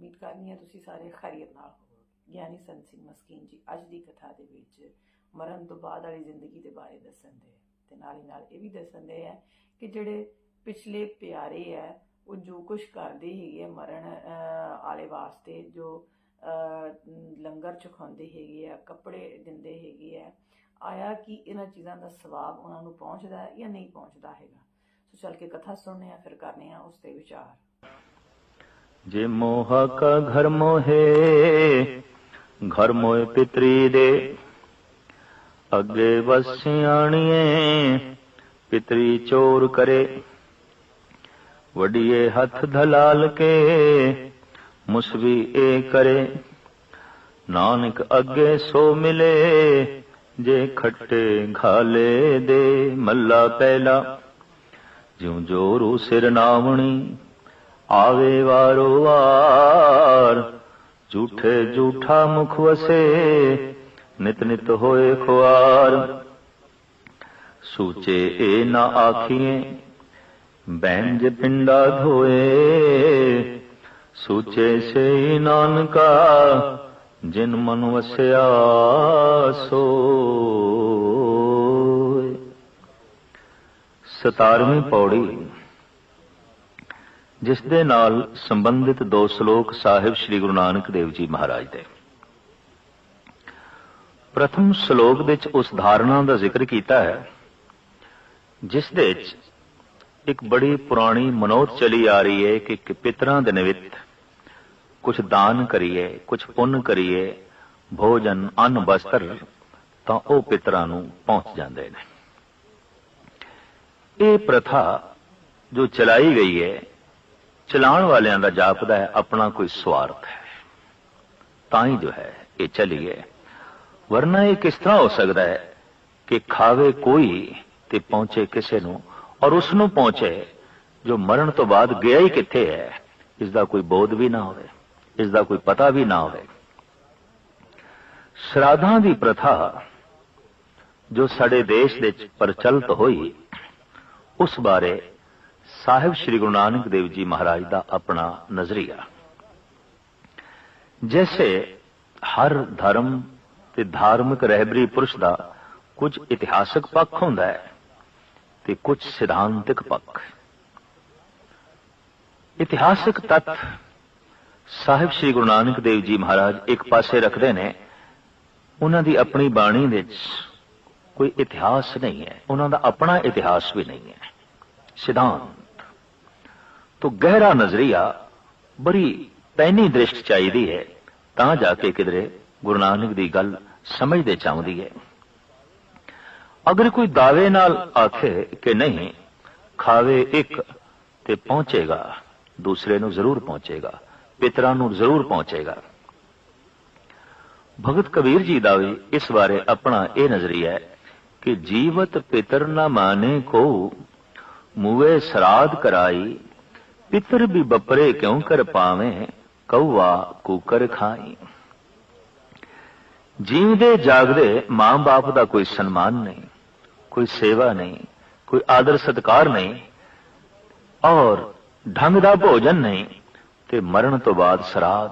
ਉਮੀਦ ਕਰਨੀ ਹੈ ਤੁਸੀਂ ਸਾਰੇ ਖੈਰੀਅਤ ਨਾਲ ਹੋਵੋਗੇ। ਗਿਆਨੀ ਸੰਤ ਸਿੰਘ ਮਸਕੀਨ ਜੀ ਅੱਜ ਦੀ ਕਥਾ ਦੇ ਵਿੱਚ ਮਰਨ ਤੋਂ ਬਾਅਦ ਵਾਲੀ ਜ਼ਿੰਦਗੀ ਦੇ ਬਾਰੇ ਦੱਸਣ ਦੇ ਤੇ ਨਾਲ ਹੀ ਨਾਲ ਇਹ ਵੀ ਦੱਸਣ ਦੇ ਹੈ ਕਿ ਜਿਹੜੇ ਪਿਛਲੇ ਪਿਆਰੇ ਹੈ ਉਹ ਜੋ ਕੁਝ ਕਰਦੇ ਹੈਗੇ ਆ ਮਰਨ ਆਲੇ ਵਾਸਤੇ ਜੋ ਅਹ, ਲੰਗਰ ਚੁਖਾਉਂਦੇ ਹੈਗੇ ਆ ਕੱਪੜੇ ਦਿੰਦੇ ਹੈਗੇ ਆ ਆਇਆ ਕਿ ਇਹਨਾਂ ਚੀਜ਼ਾਂ ਦਾ ਸਵਾਬ ਉਹਨਾਂ ਨੂੰ ਪਹੁੰਚਦਾ ਹੈ ਜਾਂ ਨਹੀਂ ਪਹੁੰਚਦਾ ਹੈਗਾ। ਸੋ ਚੱਲ ਕੇ ਕਥਾ ਸੁਣਨੇ ਆ ਫਿਰ ਕਰਨੇ ਆ ਉਸ ਤੇ ਵਿਚਾਰ। ਜੇ ਮੋਹਾ ਕਾ ਘਰ ਮੋਹੇ, ਘਰ ਮੋਏ ਪਿਤਰੀ ਦੇ। ਅੱਗੇ ਵਸਿਆਣੀਏ ਪਿਤਰੀ ਚੋਰ ਕਰੇ। ਵਡੀਏ ਹੱਥ ਧਲਾਲ ਕੇ ਮੁਸਵੀ ਏ ਕਰੇ। ਨਾਨਕ ਅੱਗੇ ਸੋ ਮਿਲੇ, ਜੇ ਖੱਟੇ ਘਾਲੇ ਦੇ ਮੱਲਾ ਪਹਿਲਾ ਜਿਉ ਜੋਰੂ ਸਿਰ ਨਾਵਣੀ ਆਵੇ ਵਾਰੋ ਵਾਰ। ਝੂਠੇ ਝੂਠਾ ਮੁਖ ਵਸੇ, ਨਿਤ ਨਿਤ ਹੋਏ ਖੁਆਰ। ਸੂਚੇ ਏ ਨਾ ਆਖੀਏ ਬੈਂਜ ਪਿੰਡਾ ਧੋਏ। ਸੂਚੇ ਸੇ ਨਾਨਕਾ, ਜਿਨ ਮਨ ਵਸਿਆ ਸੋਏ। 17ਵੀਂ ਪੌੜੀ ਜਿਸ ਦੇ ਨਾਲ ਸੰਬੰਧਿਤ ਦੋ ਸ਼ਲੋਕ ਸਾਹਿਬ ਸ੍ਰੀ ਗੁਰੂ ਨਾਨਕ ਦੇਵ ਜੀ ਮਹਾਰਾਜ ਦੇ। ਪ੍ਰਥਮ ਸ਼ਲੋਕ ਵਿੱਚ ਉਸ ਧਾਰਨਾ ਦਾ ਜ਼ਿਕਰ ਕੀਤਾ ਹੈ, ਜਿਸ ਦੇ ਵਿੱਚ ਇੱਕ ਬੜੀ ਪੁਰਾਣੀ ਮਨੋਤ ਚਲੀ ਆ ਰਹੀ ਹੈ ਕਿ ਪਿਤਰਾਂ ਦੇ ਨਿਵਿਤ ਕੁਝ ਦਾਨ ਕਰੀਏ ਕੁਝ ਪੁੰਨ ਕਰੀਏ, ਭੋਜਨ, ਅੰਨ, ਵਸਤਰ, ਤਾਂ ਉਹ ਪਿਤਰਾਂ ਨੂੰ ਪਹੁੰਚ ਜਾਂਦੇ ਨੇ। ਇਹ ਪ੍ਰਥਾ ਜੋ ਚਲਾਈ ਗਈ ਹੈ ਚਲਾਉਣ ਵਾਲਿਆਂ ਦਾ ਜਾਪਦਾ ਹੈ, ਆਪਣਾ ਕੋਈ ਸਵਾਰਥ ਹੈ। ਤਾਂ ਹੀ ਜੋ ਹੈ, ਇਹ ਚਲੀਏ। ਵਰਨਾ ਇਹ ਕਿਸ ਤਰ੍ਹਾਂ ਹੋ ਸਕਦਾ ਹੈ ਕਿ ਖਾਵੇ ਕੋਈ ਤੇ ਪਹੁੰਚੇ ਕਿਸੇ ਨੂੰ, ਔਰ ਉਸ ਨੂੰ ਪਹੁੰਚੇ ਜੋ ਮਰਨ ਤੋਂ ਬਾਅਦ ਗਿਆ ਹੀ ਕਿੱਥੇ ਹੈ ਇਸ ਦਾ ਕੋਈ ਬੋਧ ਵੀ ਨਾ ਹੋਵੇ ਇਸ ਦਾ ਕੋਈ ਪਤਾ ਵੀ ਨਾ ਹੋਵੇ। ਸ਼ਰਾਧਾਂ ਦੀ ਪ੍ਰਥਾ ਜੋ ਸਾਡੇ ਦੇਸ਼ ਵਿੱਚ ਪ੍ਰਚਲਿਤ ਹੋਈ, ਉਸ ਬਾਰੇ ਸਾਹਿਬ ਸ੍ਰੀ ਗੁਰੂ ਨਾਨਕ ਦੇਵ ਜੀ ਮਹਾਰਾਜ ਦਾ ਆਪਣਾ ਨਜ਼ਰੀਆ। ਜੈਸੇ ਹਰ ਧਰਮ ਤੇ ਧਾਰਮਿਕ ਰਹਿਬਰੀ ਪੁਰਸ਼ ਦਾ ਕੁਝ ਇਤਿਹਾਸਕ ਪੱਖ ਹੁੰਦਾ ਹੈ ਤੇ ਕੁਝ ਸਿਧਾਂਤਿਕ ਪੱਖ। ਇਤਿਹਾਸਕ ਤੱਤ ਸਾਹਿਬ ਸ੍ਰੀ ਗੁਰੂ ਨਾਨਕ ਦੇਵ ਜੀ ਮਹਾਰਾਜ ਇੱਕ ਪਾਸੇ ਰੱਖਦੇ ਨੇ, ਉਹਨਾਂ ਦੀ ਆਪਣੀ ਬਾਣੀ ਵਿੱਚ ਕੋਈ ਇਤਿਹਾਸ ਨਹੀਂ ਹੈ, ਉਹਨਾਂ ਦਾ ਆਪਣਾ ਇਤਿਹਾਸ ਵੀ ਨਹੀਂ ਹੈ। ਸਿਧਾਂਤ। ਤੋਂ ਗਹਿਰਾ ਨਜ਼ਰੀਆ ਬੜੀ ਪੈਨੀ ਦ੍ਰਿਸ਼ਟ ਚਾਹੀਦੀ ਹੈ, ਤਾਂ ਜਾ ਕੇ ਕਿਧਰੇ ਗੁਰੂ ਨਾਨਕ ਦੀ ਗੱਲ ਸਮਝਦੇ ਚਾਹੁੰਦੀ ਹੈ। ਅਗਰ ਕੋਈ ਦਾਅਵੇ ਨਾਲ ਆਖੇ ਕਿ ਨਹੀਂ, ਖਾਵੇ ਇੱਕ ਤੇ ਪਹੁੰਚੇਗਾ, ਦੂਸਰੇ ਨੂੰ ਜ਼ਰੂਰ ਪਹੁੰਚੇਗਾ, ਪਿਤਰਾਂ ਨੂੰ ਜ਼ਰੂਰ ਪਹੁੰਚੇਗਾ। ਭਗਤ ਕਬੀਰ ਜੀ ਦਾ ਵੀ ਇਸ ਬਾਰੇ ਆਪਣਾ ਇਹ ਨਜ਼ਰੀਆ ਹੈ ਕਿ ਜੀਵਤ ਪਿਤਰ ਨਾ ਮਾਨੇ ਕੋ ਮੂਵੇ ਸਰਾਧ ਕਰਾਈ ਪਿਤਰ ਵੀ ਬਪਰੇ ਕਿਉਂ ਕਰ ਪਾਵੇਂ? ਕਉਆ ਕੂਕਰ ਖਾਈ। ਜੀਵਦੇ ਜਾਗਦੇ ਮਾਂ-ਬਾਪ ਦਾ ਕੋਈ ਸਨਮਾਨ ਨਹੀਂ, ਕੋਈ ਸੇਵਾ ਨਹੀਂ, ਕੋਈ ਆਦਰ ਸਤਕਾਰ ਨਹੀਂ ਔਰ ਢੰਗ ਦਾ ਭੋਜਨ ਨਹੀਂ ਤੇ ਮਰਨ ਤੋਂ ਬਾਅਦ ਸਰਾਧ।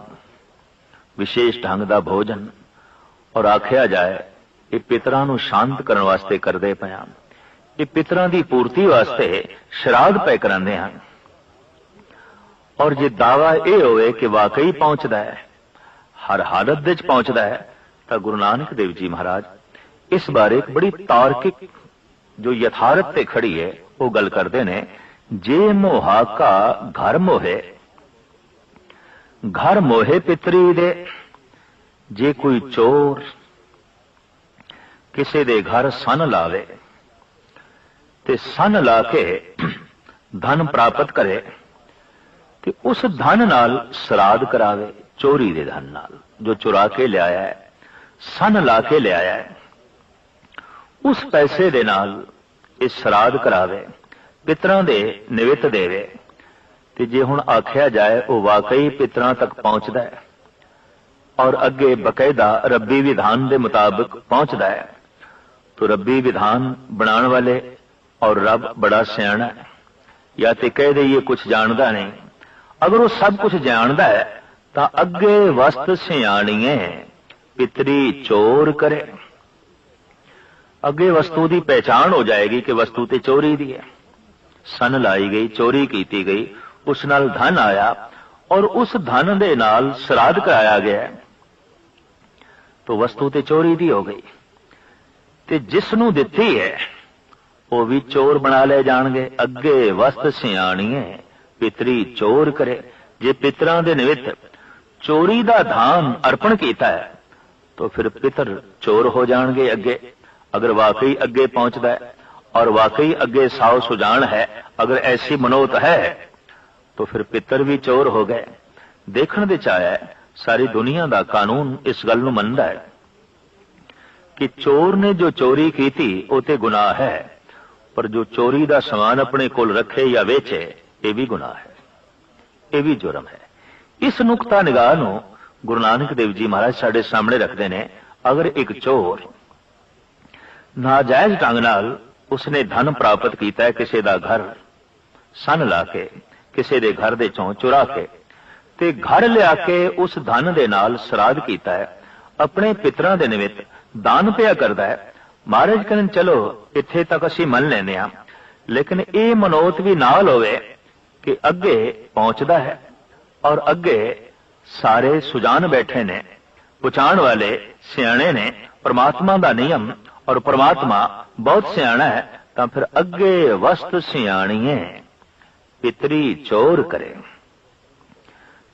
ਵਿਸ਼ੇਸ਼ ਢੰਗ ਦਾ ਭੋਜਨ ਔਰ ਆਖਿਆ ਜਾਏ, ਇਹ ਪਿਤਰਾਂ ਨੂੰ ਸ਼ਾਂਤ ਕਰਨ ਵਾਸਤੇ ਕਰਦੇ ਪਿਆ ਇਹ ਪਿਤਰਾਂ ਦੀ ਪੂਰਤੀ ਵਾਸਤੇ ਸ਼ਰਾਧ ਪੈ ਕਰਾਉਂਦੇ ਹਨ। ਔਰ ਜੇ ਦਾਵਾ ਇਹ ਹੋਵੇ ਕਿ ਵਾਕਈ ਪਹੁੰਚਦਾ ਹੈ, ਹਰ ਹਾਲਤ ਵਿੱਚ ਪਹੁੰਚਦਾ ਹੈ, ਤਾਂ ਗੁਰੂ ਨਾਨਕ ਦੇਵ ਜੀ ਮਹਾਰਾਜ, ਇਸ ਬਾਰੇ ਇੱਕ ਬੜੀ ਤਾਰਕਿਕ ਜੋ ਯਥਾਰਥ ਤੇ ਖੜੀ ਹੈ, ਉਹ ਗੱਲ ਕਰਦੇ ਨੇ, ਜੇ ਮੋਹਾ ਕਾ ਘਰ ਮੋਹੇ ਘਰ ਮੋਹੇ ਪਿਤਰੀ ਦੇ, ਜੇ ਕੋਈ ਚੋਰ ਕਿਸੇ ਦੇ ਘਰ ਸਨ ਲਾਵੇ, ਤੇ ਸਨ ਲਾ ਕੇ ਧਨ ਪ੍ਰਾਪਤ ਕਰੇ ਤੇ ਉਸ ਧਨ ਨਾਲ ਸਰਾਧ ਕਰਾਵੇ, ਚੋਰੀ ਦੇ ਧਨ ਨਾਲ। ਜੋ ਚੁਰਾ ਕੇ ਲਿਆਇਆ ਹੈ, ਸਨ ਲਾ ਕੇ ਲਿਆਇਆ ਹੈ, ਉਸ ਪੈਸੇ ਦੇ ਨਾਲ ਇਹ ਸਰਾਧ ਕਰਾਵੇ, ਪਿਤਰਾਂ ਦੇ ਨਿਵਿਤ ਦੇਵੇ। ਤੇ ਜੇ ਹੁਣ ਆਖਿਆ ਜਾਏ, ਉਹ ਵਾਕਈ ਪਿਤਰਾਂ ਤੱਕ ਪਹੁੰਚਦਾ ਹੈ ਔਰ ਅੱਗੇ ਬਕਾਇਦਾ ਰੱਬੀ ਵਿਧਾਨ ਦੇ ਮੁਤਾਬਕ ਪਹੁੰਚਦਾ ਹੈ तो ਰੱਬੀ ਵਿਧਾਨ ਬਣਾਉਣ ਵਾਲੇ ਔਰ ਰੱਬ ਬੜਾ ਸਿਆਣਾ ਹੈ। ਜਾਂ ਤੇ ਕਹਿ ਦਈਏ ਕੁਝ ਜਾਣਦਾ ਨਹੀਂ। ਅਗਰ ਉਹ ਸਭ ਕੁਝ ਜਾਣਦਾ ਹੈ, ਤਾਂ ਅੱਗੇ ਵਸਤ ਸਿਆਣੀਏ, ਪਿਤਰੀ ਚੋਰ ਕਰੇ। ਅੱਗੇ ਵਸਤੂ ਦੀ ਪਹਿਚਾਣ ਹੋ ਜਾਏਗੀ ਕਿ ਵਸਤੂ ਤੇ ਚੋਰੀ ਦੀ ਹੈ। ਸਨ ਲਾਈ ਗਈ, ਚੋਰੀ ਕੀਤੀ ਗਈ, ਉਸ ਨਾਲ ਧਨ ਆਇਆ ਔਰ ਉਸ ਧਨ ਦੇ ਨਾਲ ਸ਼ਰਾਧ ਕਰਾਇਆ ਗਿਆ। ਤਾਂ ਵਸਤੂ ਤੇ ਚੋਰੀ ਦੀ ਹੋ ਗਈ। ਤੇ ਜਿਸ ਨੂੰ ਦਿੱਤੀ ਹੈ, ਉਹ ਵੀ ਚੋਰ ਬਣਾ ਲਏ ਜਾਣਗੇ। ਅੱਗੇ ਵਸਤ ਸਿਆਣੀਏ। ਪਿਤਰੀ ਚੋਰ ਕਰੇ। ਜੇ ਪਿਤਰਾਂ ਦੇ ਨਿਮਿਤ ਚੋਰੀ ਦਾ ਧਾਨ ਅਰਪਣ ਕੀਤਾ ਹੈ, ਤਾਂ ਫਿਰ ਪਿਤਰ ਚੋਰ ਹੋ ਜਾਣਗੇ ਅੱਗੇ। ਅਗਰ ਵਾਕਈ ਅੱਗੇ ਪਹੁੰਚਦਾ ਹੈ ਔਰ ਵਾਕਈ ਅੱਗੇ ਸਾਉ ਸੁਜਾਨ ਹੈ, ਅਗਰ ਐਸੀ ਮਨੋਤ ਹੈ, ਤਾਂ ਫਿਰ ਪਿੱਤਰ ਵੀ ਚੋਰ ਹੋ ਗਏ। ਦੇਖਣ ਦੇ ਚ ਆਇਆ ਸਾਰੀ ਦੁਨੀਆ ਦਾ ਕਾਨੂੰਨ ਇਸ ਗੱਲ ਨੂੰ ਮੰਨਦਾ ਹੈ ਕਿ ਚੋਰ ਨੇ ਜੋ ਚੋਰੀ ਕੀਤੀ, ਉਹ ਤੇ ਗੁਨਾਹ ਹੈ। ਪਰ ਜੋ ਚੋਰੀ ਦਾ ਸਮਾਨ ਆਪਣੇ ਕੋਲ ਰੱਖੇ ਜਾਂ ਵੇਚੇ ਇਹ ਵੀ ਗੁਨਾਹ ਹੈ। ਇਹ ਵੀ ਜੁਰਮ ਹੈ। ਇਸ ਨੁਕਤਾ ਨਿਗਾਹ ਨੂੰ ਗੁਰੂ ਨਾਨਕ ਦੇਵ ਜੀ ਮਹਾਰਾਜ ਸਾਡੇ ਸਾਹਮਣੇ ਰੱਖਦੇ ਨੇ, ਅਗਰ ਇੱਕ ਚੋਰ ਨਾਜਾਇਜ਼ ਢੰਗ ਨਾਲ ਉਸਨੇ ਧਨ ਪ੍ਰਾਪਤ ਕੀਤਾ ਹੈ ਕਿਸੇ ਦਾ ਘਰ, ਸਨ ਲਾ ਕੇ, ਕਿਸੇ ਦੇ ਘਰ ਦੇ ਚੋਂ ਚੁਰਾ ਕੇ, ਤੇ ਘਰ ਲਿਆ ਕੇ ਉਸ ਧਨ ਦੇ ਨਾਲ ਸ਼ਰਾਧ ਕੀਤਾ ਹੈ, ਆਪਣੇ ਪਿਤਰਾਂ ਦੇ ਨਿਮਿਤ ਦਾਨ ਪਿਆ ਕਰਦਾ ਹੈ, ਮਹਾਰਾਜ ਕਹਿੰਦੇ ਚਲੋ, ਇੱਥੇ ਤੱਕ ਅਸੀਂ ਮੰਨ ਲੈਨੇ ਆ ਲੇਕਿਨ ਇਹ ਮਨੋਤ ਵੀ ਨਾਲ ਹੋਵੇ ਕਿ ਅੱਗੇ ਪਹੁੰਚਦਾ ਹੈ ਔਰ ਅੱਗੇ ਸਾਰੇ ਸੁਜਾਨ ਬੈਠੇ ਨੇ ਪੁਚਾਣ ਵਾਲੇ ਸਿਆਣੇ ਨੇ, ਪਰਮਾਤਮਾ ਦਾ ਨਿਯਮ ਔਰ ਪਰਮਾਤਮਾ ਬਹੁਤ ਸਿਆਣਾ ਹੈ, ਤਾਂ ਫਿਰ ਅੱਗੇ ਵਸਤ ਸਿਆਣੀਏ, ਪਿਤਰੀ ਚੋਰ ਕਰੇ।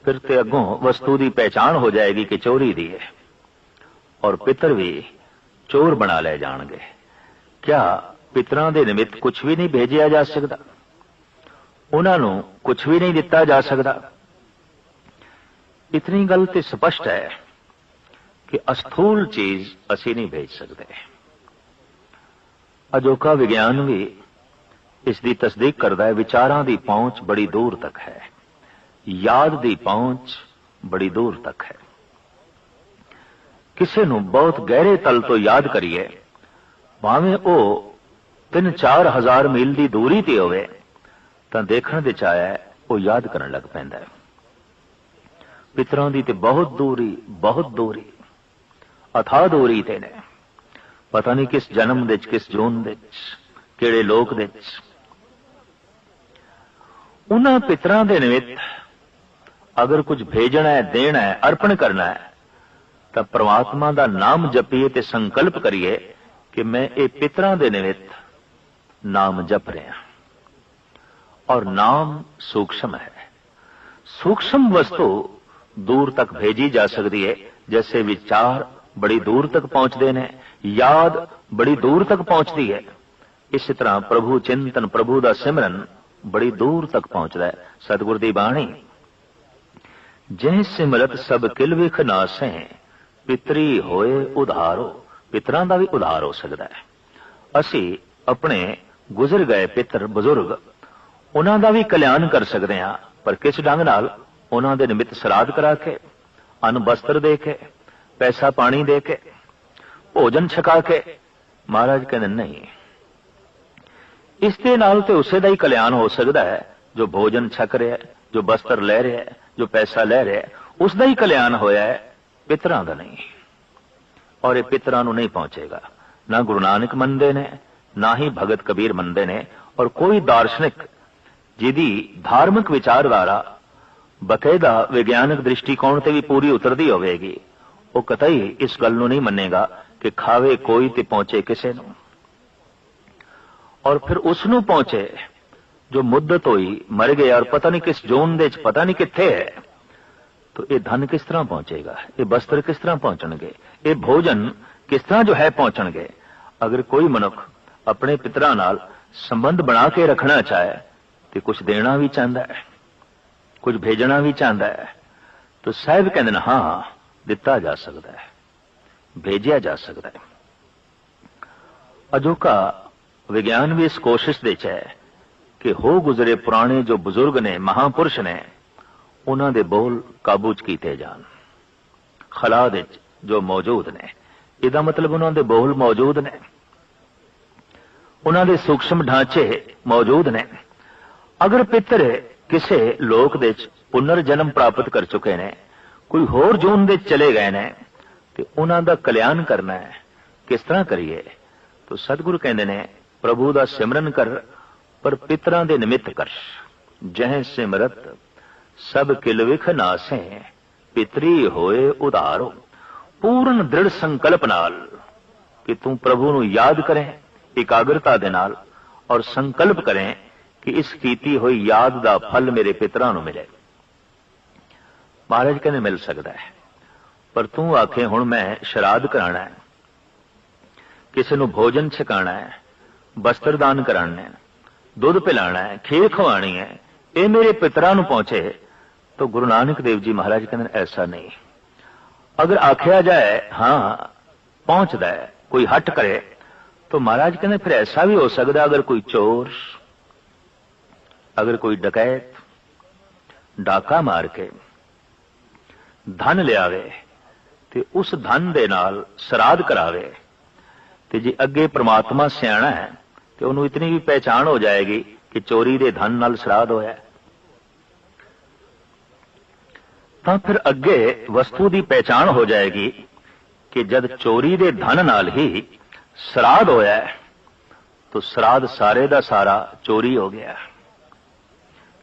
ਫਿਰ ਤੇ ਅੱਗੋਂ ਵਸਤੂ ਦੀ ਪਹਿਚਾਣ ਹੋ ਜਾਏਗੀ ਕਿ ਚੋਰੀ ਦੀ ਹੈ ਔਰ ਪਿਤਰ ਵੀ ਚੋਰ ਬਣਾ ਲੈ ਜਾਣਗੇ। ਕਿਆ ਪਿਤਰਾਂ ਦੇ ਨਿਮਿਤ ਕੁਝ ਵੀ ਨਹੀਂ ਭੇਜਿਆ ਜਾ ਸਕਦਾ? ਉਹਨਾਂ ਨੂੰ ਕੁਝ ਵੀ ਨਹੀਂ ਦਿੱਤਾ ਜਾ ਸਕਦਾ। ਇਤਨੀ ਗੱਲ ਤੇ ਸਪਸ਼ਟ ਹੈ ਕਿ ਅਸਥੂਲ ਚੀਜ਼ ਅਸੀਂ ਨਹੀਂ ਭੇਜ ਸਕਦੇ। ਅਜੋਕਾ ਵਿਗਿਆਨ ਵੀ ਇਸ ਦੀ ਤਸਦੀਕ ਕਰਦਾ ਹੈ, ਵਿਚਾਰਾਂ ਦੀ ਪਹੁੰਚ ਬੜੀ ਦੂਰ ਤੱਕ ਹੈ। ਯਾਦ ਦੀ ਪਹੁੰਚ ਬੜੀ ਦੂਰ ਤੱਕ ਹੈ। ਕਿਸੇ ਨੂੰ ਬਹੁਤ ਗਹਿਰੇ ਤਲ ਤੋਂ ਯਾਦ ਕਰੀਏ, ਭਾਵੇਂ ਉਹ 3-4 ਹਜ਼ਾਰ ਮੀਲ ਦੀ ਦੂਰੀ ਤੇ ਹੋਵੇ ਤਾਂ ਦੇਖਣ ਦੇ ਚ ਆਇਆ ਉਹ ਯਾਦ ਕਰਨ ਲੱਗ ਪੈਂਦਾ ਹੈ। ਪਿਤਰਾਂ ਦੀ ਤੇ ਬਹੁਤ ਦੂਰੀ ਬਹੁਤ ਦੂਰੀ ਅਥਾ ਦੂਰੀ ਤੇ ਨੇ। ਪਤਾ ਨਹੀਂ ਕਿਸ ਜਨਮ ਦੇ ਕਿਸ ਜੂਨ ਦੇ ਕਿਹੜੇ ਲੋਕ ਦੇ ਚ ਉਹਨਾਂ ਪਿਤਰਾਂ ਦੇ ਨਿਮਿਤ ਅਗਰ ਕੁਝ ਭੇਜਣਾ ਹੈ, ਦੇਣਾ ਹੈ, ਅਰਪਣ ਕਰਨਾ ਹੈ, ਤਾਂ ਪ੍ਰਮਾਤਮਾ ਦਾ ਨਾਮ ਜਪੀਏ ਤੇ ਸੰਕਲਪ ਕਰੀਏ ਕਿ ਮੈਂ ਇਹ ਪਿਤਰਾਂ ਦੇ ਨਿਮਿਤ ਨਾਮ ਜਪ ਰਿਹਾ ਔਰ ਨਾਮ ਸੂਖਸ਼ਮ ਹੈ ਸੂਖਸ਼ਮ ਵਸਤੂ ਦੂਰ ਤੱਕ ਭੇਜੀ ਜਾ ਸਕਦੀ ਹੈ ਜੈਸੇ ਵਿਚਾਰ ਬੜੀ ਦੂਰ ਤੱਕ ਪਹੁੰਚਦੇ ਨੇ ਯਾਦ ਬੜੀ ਦੂਰ ਤੱਕ ਪਹੁੰਚਦੀ ਹੈ ਇਸੇ ਤਰ੍ਹਾਂ ਪ੍ਰਭੂ ਚਿੰਤਨ ਪ੍ਰਭੂ ਦਾ ਸਿਮਰਨ ਬੜੀ ਦੂਰ ਤੱਕ ਪਹੁੰਚਦਾ ਹੈ ਸਤਿਗੁਰ ਦੀ ਬਾਣੀ ਜਿਹ ਸਿਮਰਤ ਸਭ ਕਿਲ ਵਿਖ ਨਾਸੈ ਪਿਤਰੀ ਹੋਏ ਉਧਾਰੋ ਪਿਤਰਾਂ ਦਾ ਵੀ ਉਧਾਰ ਹੋ ਸਕਦਾ ਹੈ ਅਸੀਂ ਆਪਣੇ ਗੁਜ਼ਰ ਗਏ ਪਿਤਰ ਬਜ਼ੁਰਗ ਉਹਨਾਂ ਦਾ ਵੀ ਕਲਿਆਣ ਕਰ ਸਕਦੇ ਹਾਂ, ਪਰ ਕਿਸ ਢੰਗ ਨਾਲ? ਉਹਨਾਂ ਦੇ ਨਿਮਿਤ ਸਰਾਧ ਕਰਾ ਕੇ ਅਨ ਬਸਤਰ ਦੇ ਕੇ, ਪੈਸਾ ਪਾਣੀ ਦੇ ਕੇ, ਭੋਜਨ ਛਕਾ ਕੇ। ਮਹਾਰਾਜ ਕਹਿੰਦੇ, ਨਹੀਂ। ਇਸ ਦੇ ਨਾਲ ਤੇ ਉਸੇ ਦਾ ਹੀ ਕਲਿਆਣ ਹੋ ਸਕਦਾ ਹੈ, ਜੋ ਭੋਜਨ ਛਕ ਰਿਹਾ ਹੈ, ਜੋ ਬਸਤਰ ਲੈ ਰਿਹਾ ਹੈ, ਜੋ ਪੈਸਾ ਲੈ ਰਿਹਾ ਹੈ, ਉਸ ਦਾ ਹੀ ਕਲਿਆਣ ਹੋਇਆ ਹੈ, ਪਿਤਰਾਂ ਦਾ ਨਹੀਂ। ਔਰ ਇਹ ਪਿਤਰਾਂ ਨੂੰ ਨਹੀਂ ਪਹੁੰਚੇਗਾ। ਨਾ ਗੁਰੂ ਨਾਨਕ ਮੰਨਦੇ ਨੇ, ਨਾ ਹੀ ਭਗਤ ਕਬੀਰ ਮੰਨਦੇ ਨੇ, ਔਰ ਕੋਈ ਦਾਰਸ਼ਨਿਕ ਜਿਹਦੀ ਧਾਰਮਿਕ ਵਿਚਾਰਧਾਰਾ ਬਕਾਇਦਾ ਵਿਗਿਆਨਕ ਦ੍ਰਿਸ਼ਟੀਕੋਣ ਤੇ ਵੀ ਪੂਰੀ ਉਤਰਦੀ ਹੋਵੇਗੀ, ਉਹ ਕਤਈ ਇਸ ਗੱਲ ਨੂੰ ਨਹੀਂ ਮੰਨੇਗਾ ਕਿ ਖਾਵੇ ਕੋਈ ਤੇ ਪਹੁੰਚੇ ਕਿਸੇ ਨੂੰ। ਔਰ ਫਿਰ ਉਸ ਨੂੰ ਪਹੁੰਚੇ ਜੋ ਮੁੱਦਤ ਹੋਈ, ਮਰ ਗਿਆ ਔਰ ਪਤਾ ਨਹੀਂ ਕਿਸ ਜ਼ੋਨ ਦੇ ਵਿੱਚ, ਪਤਾ ਨਹੀਂ ਕਿੱਥੇ ਹੈ, ਤਾਂ ਇਹ ਧਨ ਕਿਸ ਤਰ੍ਹਾਂ ਪਹੁੰਚੇਗਾ? ਇਹ ਬਸਤਰ ਕਿਸ ਤਰ੍ਹਾਂ ਪਹੁੰਚਣਗੇ? ਇਹ ਭੋਜਨ ਕਿਸ ਤਰ੍ਹਾਂ ਜੋ ਹੈ ਪਹੁੰਚਣਗੇ? ਅਗਰ ਕੋਈ ਮਨੁੱਖ ਆਪਣੇ ਪਿਤਰਾਂ ਨਾਲ ਸੰਬੰਧ ਬਣਾ ਕੇ ਰੱਖਣਾ ਚਾਹੇ ਤੇ ਕੁਝ ਦੇਣਾ ਵੀ ਚਾਹੁੰਦਾ ਹੈ ਕੁਝ ਭੇਜਣਾ ਵੀ ਚਾਹੁੰਦਾ ਹੈ, ਤਾਂ ਸਾਹਿਬ ਕਹਿੰਦੇ ਨੇ, ਹਾਂ, ਦਿੱਤਾ ਜਾ ਸਕਦਾ ਹੈ, ਭੇਜਿਆ ਜਾ ਸਕਦਾ ਹੈ। ਅਜੋਕਾ ਵਿਗਿਆਨ ਵੀ ਇਸ ਕੋਸ਼ਿਸ਼ ਦੇ ਚ ਹੈ ਕਿ ਹੋ ਗੁਜ਼ਰੇ ਪੁਰਾਣੇ ਜੋ ਬਜ਼ੁਰਗ ਨੇ, ਮਹਾਪੁਰਸ਼ ਨੇ, ਉਹਨਾਂ ਦੇ ਬੋਲ ਕਾਬੂ ਚ ਕੀਤੇ ਜਾਣ। ਖਲਾ ਦੇ ਜੋ ਮੌਜੂਦ ਨੇ, ਇਹਦਾ ਮਤਲਬ ਉਹਨਾਂ ਦੇ ਬੋਲ ਮੌਜੂਦ ਨੇ। ਉਹਨਾਂ ਦੇ ਸੂਖਸ਼ਮ ਢਾਂਚੇ ਮੌਜੂਦ ਨੇ। ਅਗਰ ਪਿੱਤਰ ਕਿਸੇ ਲੋਕ ਦੇ ਚ ਪੁਨਰ ਜਨਮ ਪ੍ਰਾਪਤ ਕਰ ਚੁੱਕੇ ਨੇ, ਕੋਈ ਹੋਰ ਜੂਨ ਦੇ ਚਲੇ ਗਏ ਨੇ, ਤੇ ਉਹਨਾਂ ਦਾ ਕਲਿਆਣ ਕਰਨਾ ਹੈ, ਕਿਸ ਤਰ੍ਹਾਂ ਕਰੀਏ? ਤੋ ਸਤਿਗੁਰੂ ਕਹਿੰਦੇ ਨੇ, ਪ੍ਰਭੂ ਦਾ ਸਿਮਰਨ ਕਰ, ਪਰ ਪਿਤਰਾਂ ਦੇ ਨਿਮਿਤ ਕਰ। ਜਹ ਸਿਮਰਤ, ਸਭ ਕਿਲ ਵਿਖ ਨਾਸੇ, ਪਿਤਰੀ ਹੋਏ ਉਧਾਰੋ। ਪੂਰਨ ਦ੍ਰਿੜ ਸੰਕਲਪ ਨਾਲ, ਕਿ ਤੂੰ ਪ੍ਰਭੂ ਨੂੰ ਯਾਦ ਕਰੇ, ਇਕਾਗਰਤਾ ਦੇ ਨਾਲ, ਔਰ ਸੰਕਲਪ ਕਰੇ ਕਿ ਇਸ ਕੀਤੀ ਹੋਈ ਯਾਦ ਦਾ ਫਲ ਮੇਰੇ ਪਿਤਰਾਂ ਨੂੰ ਮਿਲੇ। ਮਹਾਰਾਜ ਕਹਿੰਦੇ, ਮਿਲ ਸਕਦਾ ਹੈ। ਪਰ ਤੂੰ ਆਖੇ, ਹੁਣ ਮੈਂ ਸ਼ਰਾਧ ਕਰਾਣਾ ਹੈ। ਕਿਸੇ ਨੂੰ ਭੋਜਨ ਛਕਾਣਾ ਹੈ ਵਸਤਰ ਦਾਨ ਕਰਾਣਾ ਹੈ, ਦੁੱਧ ਪਿਲਾਣਾ ਹੈ, ਖੀਰ ਖਵਾਣੀ ਹੈ, ਇਹ ਮੇਰੇ ਪਿਤਰਾਂ ਨੂੰ ਪਹੁੰਚੇ। ਤਾਂ ਗੁਰੂ ਨਾਨਕ ਦੇਵ ਜੀ ਮਹਾਰਾਜ ਕਹਿੰਦੇ ਐਸਾ ਨਹੀਂ। ਅਗਰ ਆਖਿਆ ਜਾਏ, ਹਾਂ, ਪਹੁੰਚਦਾ ਹੈ, ਕੋਈ ਹਟ ਕਰੇ, ਤਾਂ ਮਹਾਰਾਜ ਕਹਿੰਦੇ, ਫਿਰ ਐਸਾ ਵੀ ਹੋ ਸਕਦਾ, ਅਗਰ ਕੋਈ ਚੋਰ ਅਗਰ ਕੋਈ ਡਕੈਤ ਡਾਕਾ ਮਾਰ ਕੇ ਧਨ ਲਿਆਵੇ ਤੇ ਉਸ ਧਨ ਦੇ ਨਾਲ ਸਰਾਧ ਕਰਾਵੇ ਤੇ ਜੇ ਅੱਗੇ ਪ੍ਰਮਾਤਮਾ ਸਿਆਣਾ ਹੈ ਤੇ ਉਹਨੂੰ ਇਤਨੀ ਵੀ ਪਹਿਚਾਣ ਹੋ ਜਾਏਗੀ ਕਿ ਚੋਰੀ ਦੇ ਧਨ ਨਾਲ ਸਰਾਧ ਹੋਇਆ ਤਾਂ ਫਿਰ ਅੱਗੇ ਵਸਤੂ ਦੀ ਪਹਿਚਾਣ ਹੋ ਜਾਏਗੀ ਕਿ ਜਦ ਚੋਰੀ ਦੇ ਧਨ ਨਾਲ ਹੀ ਸਰਾਧ ਹੋਇਆ ਤਾਂ ਸਰਾਧ ਸਾਰੇ ਦਾ ਸਾਰਾ ਚੋਰੀ ਹੋ ਗਿਆ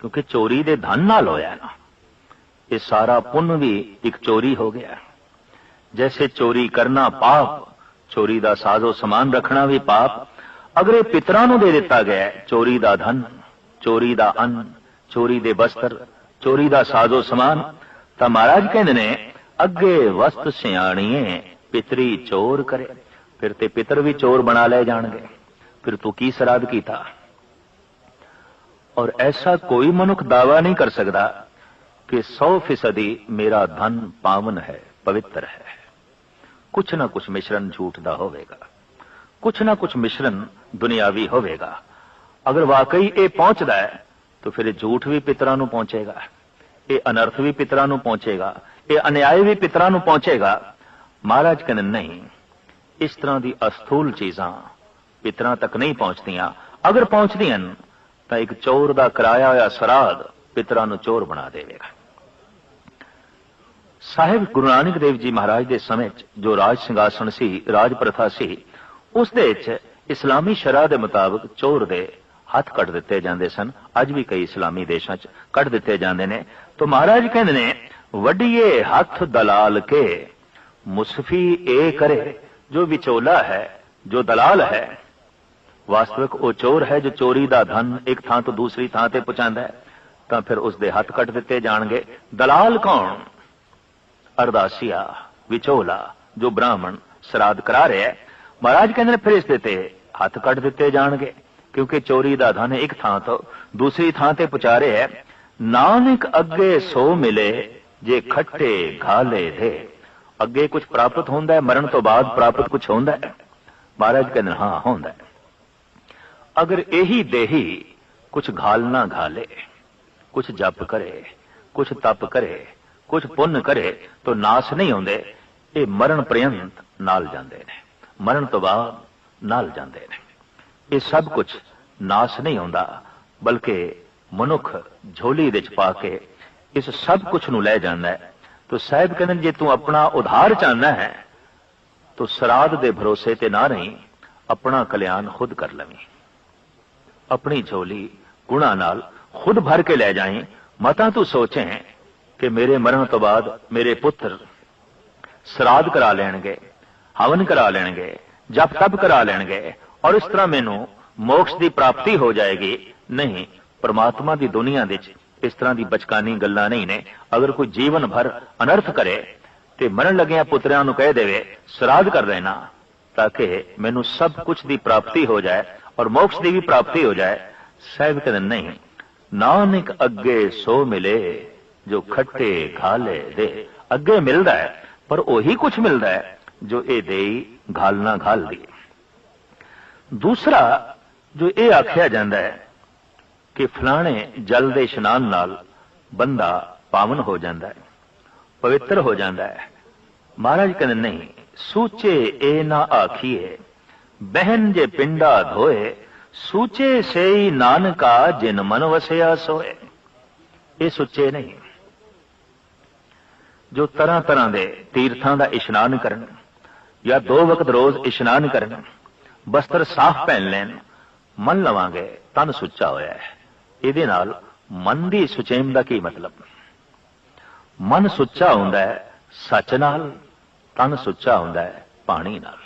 ਕਿਉਂਕਿ ਚੋਰੀ ਦੇ ਧਨ ਨਾਲ ਹੋਇਆ ਨਾ। ਇਹ ਸਾਰਾ ਪੁੰਨ ਵੀ ਇੱਕ ਚੋਰੀ ਹੋ ਗਿਆ। ਜੈਸੇ ਚੋਰੀ ਕਰਨਾ ਪਾਪ, ਚੋਰੀ ਦਾ ਸਾਜ਼ੋ ਸਮਾਨ ਰੱਖਣਾ ਵੀ ਪਾਪ, ਅਗਰ ਇਹ ਪਿਤਰਾਂ ਨੂੰ ਦੇ ਦਿੱਤਾ ਗਿਆ ਚੋਰੀ ਦਾ ਧਨ, ਚੋਰੀ ਦਾ ਅੰਨ, ਚੋਰੀ ਦੇ ਬਸਤਰ, ਚੋਰੀ ਦਾ ਸਾਜ਼ੋ ਸਮਾਨ। ਤਾਂ ਮਹਾਰਾਜ ਕਹਿੰਦੇ ਨੇ, ਅੱਗੇ ਵਸਤ ਸਿਆਣੀਏ, ਪਿਤਰੀ ਚੋਰ ਕਰੇ, ਫਿਰ ਤੇ ਪਿਤਰ ਵੀ ਚੋਰ ਬਣਾ ਲਏ ਜਾਣਗੇ। ਫਿਰ ਤੂੰ ਕੀ ਸਰਾਧ ਕੀਤਾ? ਔਰ ਐਸਾ ਕੋਈ ਮਨੁੱਖ ਦਾਵਾ ਨਹੀਂ ਕਰ ਸਕਦਾ ਕਿ 100% ਮੇਰਾ ਧਨ ਪਾਵਨ ਹੈ, ਪਵਿੱਤਰ ਹੈ। ਕੁਛ ਨਾ ਕੁਛ ਮਿਸ਼ਰਨ ਝੂਠ ਦਾ ਹੋਵੇਗਾ। ਕੁਛ ਨਾ ਕੁਛ ਮਿਸ਼ਰਨ ਦੁਨਿਆਵੀ ਹੋਵੇਗਾ। ਅਗਰ ਵਾਕਈ ਇਹ ਪਹੁੰਚਦਾ ਹੈ, ਤਾਂ ਫਿਰ ਇਹ ਝੂਠ ਵੀ ਪਿਤਰਾਂ ਨੂੰ ਪਹੁੰਚੇਗਾ, ਇਹ ਅਨਰਥ ਵੀ ਪਿਤਰਾਂ ਨੂੰ ਪਹੁੰਚੇਗਾ, ਇਹ ਅਨਿਆਏ ਵੀ ਪਿਤਰਾਂ ਨੂੰ ਪਹੁੰਚੇਗਾ। ਮਹਾਰਾਜ ਕਹਿੰਦੇ, ਨਹੀਂ, ਇਸ ਤਰ੍ਹਾਂ ਦੀ ਅਸਥੂਲ ਚੀਜ਼ਾਂ ਪਿਤਰਾਂ ਤੱਕ ਨਹੀਂ ਪਹੁੰਚਦੀਆਂ। ਅਗਰ ਪਹੁੰਚਦੀਆਂ ਤਾਂ ਇੱਕ ਚੋਰ ਦਾ ਕਰਾਇਆ ਹੋਇਆ ਸਰਾਧ ਪਿਤਰਾਂ ਨੂੰ ਚੋਰ ਬਣਾ ਦੇਵੇਗਾ। ਸਾਹਿਬ ਗੁਰੂ ਨਾਨਕ ਦੇਵ ਜੀ ਮਹਾਰਾਜ ਦੇ ਸਮੇਂ 'ਚ ਜੋ ਰਾਜ ਸਿੰਘਾਸਣ ਸੀ, ਰਾਜ ਪ੍ਰਥਾ ਸੀ, ਉਸ ਦੇ ਵਿੱਚ ਇਸਲਾਮੀ ਸ਼ਰਾ ਦੇ ਮੁਤਾਬਕ ਚੋਰ ਦੇ ਹੱਥ ਕੱਟ ਦਿੱਤੇ ਜਾਂਦੇ ਸਨ। ਅੱਜ ਵੀ ਕਈ ਇਸਲਾਮੀ ਦੇਸ਼ਾਂ 'ਚ ਕੱਟ ਦਿੱਤੇ ਜਾਂਦੇ ਨੇ। ਤਾਂ ਮਹਾਰਾਜ ਕਹਿੰਦੇ ਨੇ ਵੱਡੀਏ ਹੱਥ ਦਲਾਲ ਕੇ, ਮੁਸਫੀ ਇਹ ਕਰੇ, ਜੋ ਵਿਚੋਲਾ ਹੈ, ਜੋ ਦਲਾਲ ਹੈ ਵਾਸਤਵਿਕ ਉਹ ਚੋਰ ਹੈ ਜੋ ਚੋਰੀ ਦਾ ਧਨ ਇੱਕ ਥਾਂ ਤੋਂ ਦੂਸਰੀ ਥਾਂ ਤੇ ਪਹੁੰਚਾਉਂਦਾ ਹੈ। ਤਾਂ ਫਿਰ ਉਸ ਦੇ ਹੱਥ ਕੱਟ ਦਿੱਤੇ ਜਾਣਗੇ, ਦਲਾਲ ਕੌਣ? ਅਰਦਾਸੀਆ ਵਿਚੋਲਾ, ਜੋ ਬ੍ਰਾਹਮਣ ਸਰਾਧ ਕਰਾ ਰਿਹਾ ਹੈ। ਮਹਾਰਾਜ, ਕਹਿੰਦੇ ਨੇ, ਫਿਰ ਇਸ ਦੇ ਤੇ ਹੱਥ ਕੱਟ ਦਿੱਤੇ ਜਾਣਗੇ, ਕਿਉਂਕਿ ਚੋਰੀ ਦਾ ਧਨ ਇੱਕ ਥਾਂ ਤੋਂ ਦੂਸਰੀ ਥਾਂ ਤੇ ਪਹੁੰਚਾ ਰਿਹਾ ਹੈ। ਨਾਨਕ ਅੱਗੇ ਸੋ ਮਿਲੇ, ਜੇ ਖੱਟੇ ਘਾਲੇ ਦੇ। ਅੱਗੇ ਕੁਝ ਪ੍ਰਾਪਤ ਹੁੰਦਾ ਹੈ, ਮਰਨ ਤੋਂ ਬਾਅਦ ਪ੍ਰਾਪਤ ਕੁਝ ਹੁੰਦਾ ਹੈ? ਮਹਾਰਾਜ, ਕਹਿੰਦੇ ਹਾਂ, ਹੁੰਦਾ ਹੈ। ਅਗਰ ਇਹੀ ਦੇਹੀ ਕੁਝ ਘਾਲਣਾ ਘਾਲੇ ਕੁਝ ਜਪ ਕਰੇ, ਕੁਛ ਤਪ ਕਰੇ, ਕੁਛ ਪੁੰਨ ਕਰੇ, ਤਾਂ ਨਾਸ ਨਹੀਂ ਹੁੰਦੇ ਇਹ ਮਰਨ ਪ੍ਰਯੰਤ ਨਾਲ ਜਾਂਦੇ ਨੇ। ਮਰਨ ਤੋਂ ਬਾਅਦ ਨਾਲ ਜਾਂਦੇ ਨੇ। ਇਹ ਸਭ ਕੁਝ ਨਾਸ ਨਹੀਂ ਹੁੰਦਾ ਬਲਕਿ ਮਨੁੱਖ ਝੋਲੀ ਵਿੱਚ ਪਾ ਕੇ ਇਸ ਸਭ ਕੁਝ ਨੂੰ ਲੈ ਜਾਂਦਾ ਹੈ। ਤਾਂ ਸਾਹਿਬ ਕਹਿੰਦੇ ਜੇ ਤੂੰ ਆਪਣਾ ਉਧਾਰ ਚਾਹਨਾ ਹੈ, ਤਾਂ ਸਰਾਧ ਦੇ ਭਰੋਸੇ ਤੇ ਨਾ ਰਹੀਂ, ਆਪਣਾ ਕਲਿਆਣ ਖੁਦ ਕਰ ਲਵੀਂ। ਆਪਣੀ ਝੋਲੀ ਗੁਣਾ ਨਾਲ ਖੁਦ ਭਰ ਕੇ ਲੈ ਜਾਈਂ। ਮਤਾ ਤੂੰ ਸੋਚੇ ਕਿ ਮੇਰੇ ਮਰਨ ਤੋਂ ਬਾਅਦ ਮੇਰੇ ਪੁੱਤਰ ਸਰਾਧ ਕਰਾ ਲੈਣਗੇ, ਹਵਨ ਕਰਾ ਲੈਣਗੇ, ਜਪ ਤਪ ਕਰਾ ਲੈਣਗੇ ਔਰ ਇਸ ਤਰ੍ਹਾਂ ਮੈਨੂੰ ਮੋਕਸ਼ ਦੀ ਪ੍ਰਾਪਤੀ ਹੋ ਜਾਏਗੀ। ਨਹੀਂ, ਪਰਮਾਤਮਾ ਦੀ ਦੁਨੀਆ ਵਿੱਚ ਇਸ ਤਰ੍ਹਾਂ ਦੀ ਬਚਕਾਨੀ ਗੱਲਾਂ ਨਹੀਂ ਨੇ। ਅਗਰ ਕੋਈ ਜੀਵਨ ਭਰ ਅਨਰਥ ਕਰੇ ਤੇ ਮਰਨ ਲੱਗਿਆ ਪੁੱਤਰਿਆਂ ਨੂੰ ਕਹਿ ਦੇਵੇ, ਸਰਾਧ ਕਰ ਲੈਣਾ ਤਾਂ ਕਿ ਮੈਨੂੰ ਸਭ ਕੁਝ ਦੀ ਪ੍ਰਾਪਤੀ ਹੋ ਜਾਏ। ਔਰ ਮੋਕਸ਼ ਦੀ ਵੀ ਪ੍ਰਾਪਤੀ ਹੋ ਜਾਏ। ਸਾਹਿਬ ਕਹਿੰਦੇ, ਨਹੀਂ, ਨਾਨਕ ਅੱਗੇ ਸੋ ਮਿਲੇ, ਜੋ ਖੱਟੇ ਘਾਲੇ ਦੇ। ਅੱਗੇ ਮਿਲਦਾ ਹੈ, ਪਰ ਉਹੀ ਕੁਝ ਮਿਲਦਾ ਹੈ, ਜੋ ਇਹ ਦੇਈ ਘਾਲਣਾ ਘਾਲਦੀ ਦੂਸਰਾ, ਜੋ ਇਹ ਆਖਿਆ ਜਾਂਦਾ ਹੈ ਕਿ ਫਲਾਣੇ ਜਲ ਦੇ ਇਸ਼ਨਾਨ ਨਾਲ ਬੰਦਾ ਪਾਵਨ ਹੋ ਜਾਂਦਾ ਹੈ, ਪਵਿੱਤਰ ਹੋ ਜਾਂਦਾ ਹੈ। ਮਹਾਰਾਜ ਕਹਿੰਦੇ, ਨਹੀਂ, ਸੂਚੇ ਇਹ ਨਾ ਆਖੀਏ ਬਹਿਨ ਜੇ ਪਿੰਡਾ ਧੋਏ, ਸੂਚੇ ਸੇਈ ਨਾਨਕਾ ਜਿਨ ਮਨ ਵਸਿਆ ਸੋਏ। ਇਹ ਸੁੱਚੇ ਨਹੀਂ। ਜੋ ਤਰ੍ਹਾਂ ਤਰ੍ਹਾਂ ਦੇ ਤੀਰਥਾਂ ਦਾ ਇਸ਼ਨਾਨ ਕਰਨ, ਜਾਂ ਦੋ ਵਕਤ ਰੋਜ਼ ਇਸ਼ਨਾਨ ਕਰਨ, ਬਸਤਰ ਸਾਫ਼ ਪਹਿਨ ਲੈਣ, ਮਨ ਲਵਾਂਗੇ, ਤਨ ਸੁੱਚਾ ਹੋਇਆ ਹੈ। ਇਹਦੇ ਨਾਲ ਮਨ ਦੀ ਸੁਚੇਮ ਦਾ ਕੀ ਮਤਲਬ? ਮਨ ਸੁੱਚਾ ਹੁੰਦਾ ਹੈ ਸੱਚ ਨਾਲ, ਤਨ ਸੁੱਚਾ ਹੁੰਦਾ ਹੈ ਪਾਣੀ ਨਾਲ।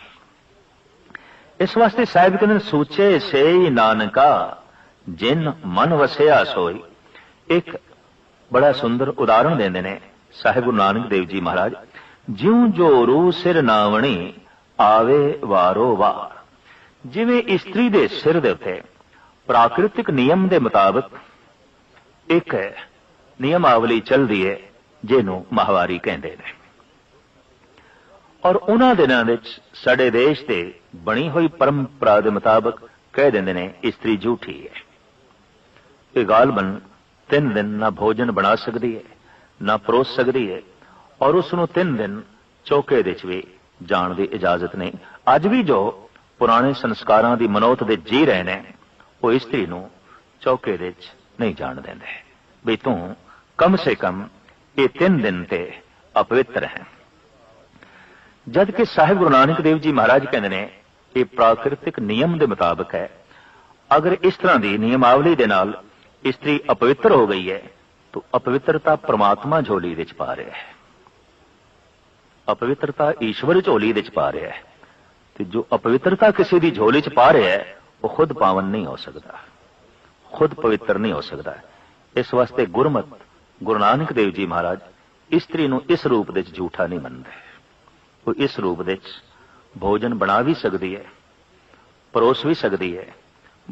ਇਸ ਵਾਸਤੇ ਸਾਹਿਬ ਕਹਿੰਦੇ ਸੋਚੇ ਸੂਚੇ ਸੇ ਨਾਨਕਾ, ਜਿਨ ਮਨ ਵਸਿਆ ਸੋਈ। ਇੱਕ ਬੜਾ ਸੁੰਦਰ ਉਦਾਹਰਣ ਦਿੰਦੇ ਨੇ ਸਾਹਿਬ ਗੁਰੂ ਨਾਨਕ ਦੇਵ ਜੀ ਮਹਾਰਾਜ। ਜਿਉਂ ਜੋ ਰੂ ਸਿਰ ਨਾਵਣੀ, ਆਵੇ ਵਾਰੋ ਵਾਰ। ਜਿਵੇਂ ਇਸਤਰੀ ਦੇ ਸਿਰ ਦੇ ਉੱਤੇ ਪ੍ਰਾਕ੍ਰਿਤਿਕ ਨਿਯਮ ਦੇ ਮੁਤਾਬਕ ਇੱਕ ਨਿਯਮਾਵਲੀ ਚੱਲਦੀ ਹੈ ਜਿਹਨੂੰ ਮਹਾਵਾਰੀ ਕਹਿੰਦੇ ਨੇ। ਔਰ ਉਹਨਾਂ ਦਿਨਾਂ ਵਿੱਚ ਸਾਡੇ ਦੇਸ਼ ਦੇ ਬਣੀ ਹੋਈ ਪਰੰਪਰਾ ਦੇ ਮੁਤਾਬਕ ਕਹਿ ਦਿੰਦੇ ਨੇ, ਇਸਤਰੀ ਝੂਠੀ ਹੈ। ਇਹ ਗਾਲਬਨ ਤਿੰਨ ਦਿਨ ਨਾ ਭੋਜਨ ਬਣਾ ਸਕਦੀ ਹੈ, ਨਾ ਪਰੋਸ ਸਕਦੀ ਹੈ, ਔਰ ਉਸ ਨੂੰ ਤਿੰਨ ਦਿਨ ਚੌਕੇ ਦੇ ਵਿੱਚ ਵੀ ਜਾਣ ਦੀ ਇਜਾਜ਼ਤ ਨਹੀਂ। ਅੱਜ ਵੀ ਜੋ ਪੁਰਾਣੇ ਸੰਸਕਾਰਾਂ ਦੀ ਮਨੋਤ ਦੇ ਜੀ ਰਹੇ ਨੇ, ਉਹ ਇਸਤਰੀ ਨੂੰ ਚੌਕੇ ਦੇ ਵਿੱਚ ਨਹੀਂ ਜਾਣ ਦਿੰਦੇ। ਵੀ ਤੂੰ ਕਮ ਸੇ ਕਮ ਇਹ ਤਿੰਨ ਦਿਨ ਤੇ ਅਪਵਿੱਤਰ ਹੈ। ਜਦ ਕਿ ਸਾਹਿਬ ਗੁਰੂ ਨਾਨਕ ਦੇਵ ਜੀ ਮਹਾਰਾਜ ਕਹਿੰਦੇ ਨੇ ਇਹ ਪ੍ਰਾਕਿਰਤਿਕ ਨਿਯਮ ਦੇ ਮੁਤਾਬਕ ਹੈ। ਅਗਰ ਇਸ ਤਰ੍ਹਾਂ ਦੀ ਨਿਯਮਾਵਲੀ ਦੇ ਨਾਲ ਇਸਤਰੀ ਅਪਵਿੱਤਰ ਹੋ ਗਈ ਹੈ, ਤਾਂ ਅਪਵਿੱਤਰਤਾ ਪ੍ਰਮਾਤਮਾ ਝੋਲੀ ਵਿੱਚ ਪਾ ਰਿਹਾ ਹੈ। ਅਪਵਿੱਤਰਤਾ ਈਸ਼ਵਰ ਝੋਲੀ ਵਿੱਚ ਪਾ ਰਿਹਾ ਹੈ ਤੇ ਜੋ ਅਪਵਿੱਤਰਤਾ ਕਿਸੇ ਦੀ ਝੋਲੀ 'ਚ ਪਾ ਰਿਹਾ ਹੈ, ਉਹ ਖੁਦ ਪਾਵਨ ਨਹੀਂ ਹੋ ਸਕਦਾ। ਖੁਦ ਪਵਿੱਤਰ ਨਹੀਂ ਹੋ ਸਕਦਾ। ਇਸ ਵਾਸਤੇ ਗੁਰਮਤ ਗੁਰੂ ਨਾਨਕ ਦੇਵ ਜੀ ਮਹਾਰਾਜ ਇਸਤਰੀ ਨੂੰ ਇਸ ਰੂਪ ਵਿੱਚ ਝੂਠਾ ਨਹੀਂ ਮੰਨਦੇ। ਉਹ ਇਸ ਰੂਪ ਵਿੱਚ ਭੋਜਨ ਬਣਾ ਵੀ ਸਕਦੀ ਹੈ, ਪਰੋਸ ਵੀ ਸਕਦੀ ਹੈ,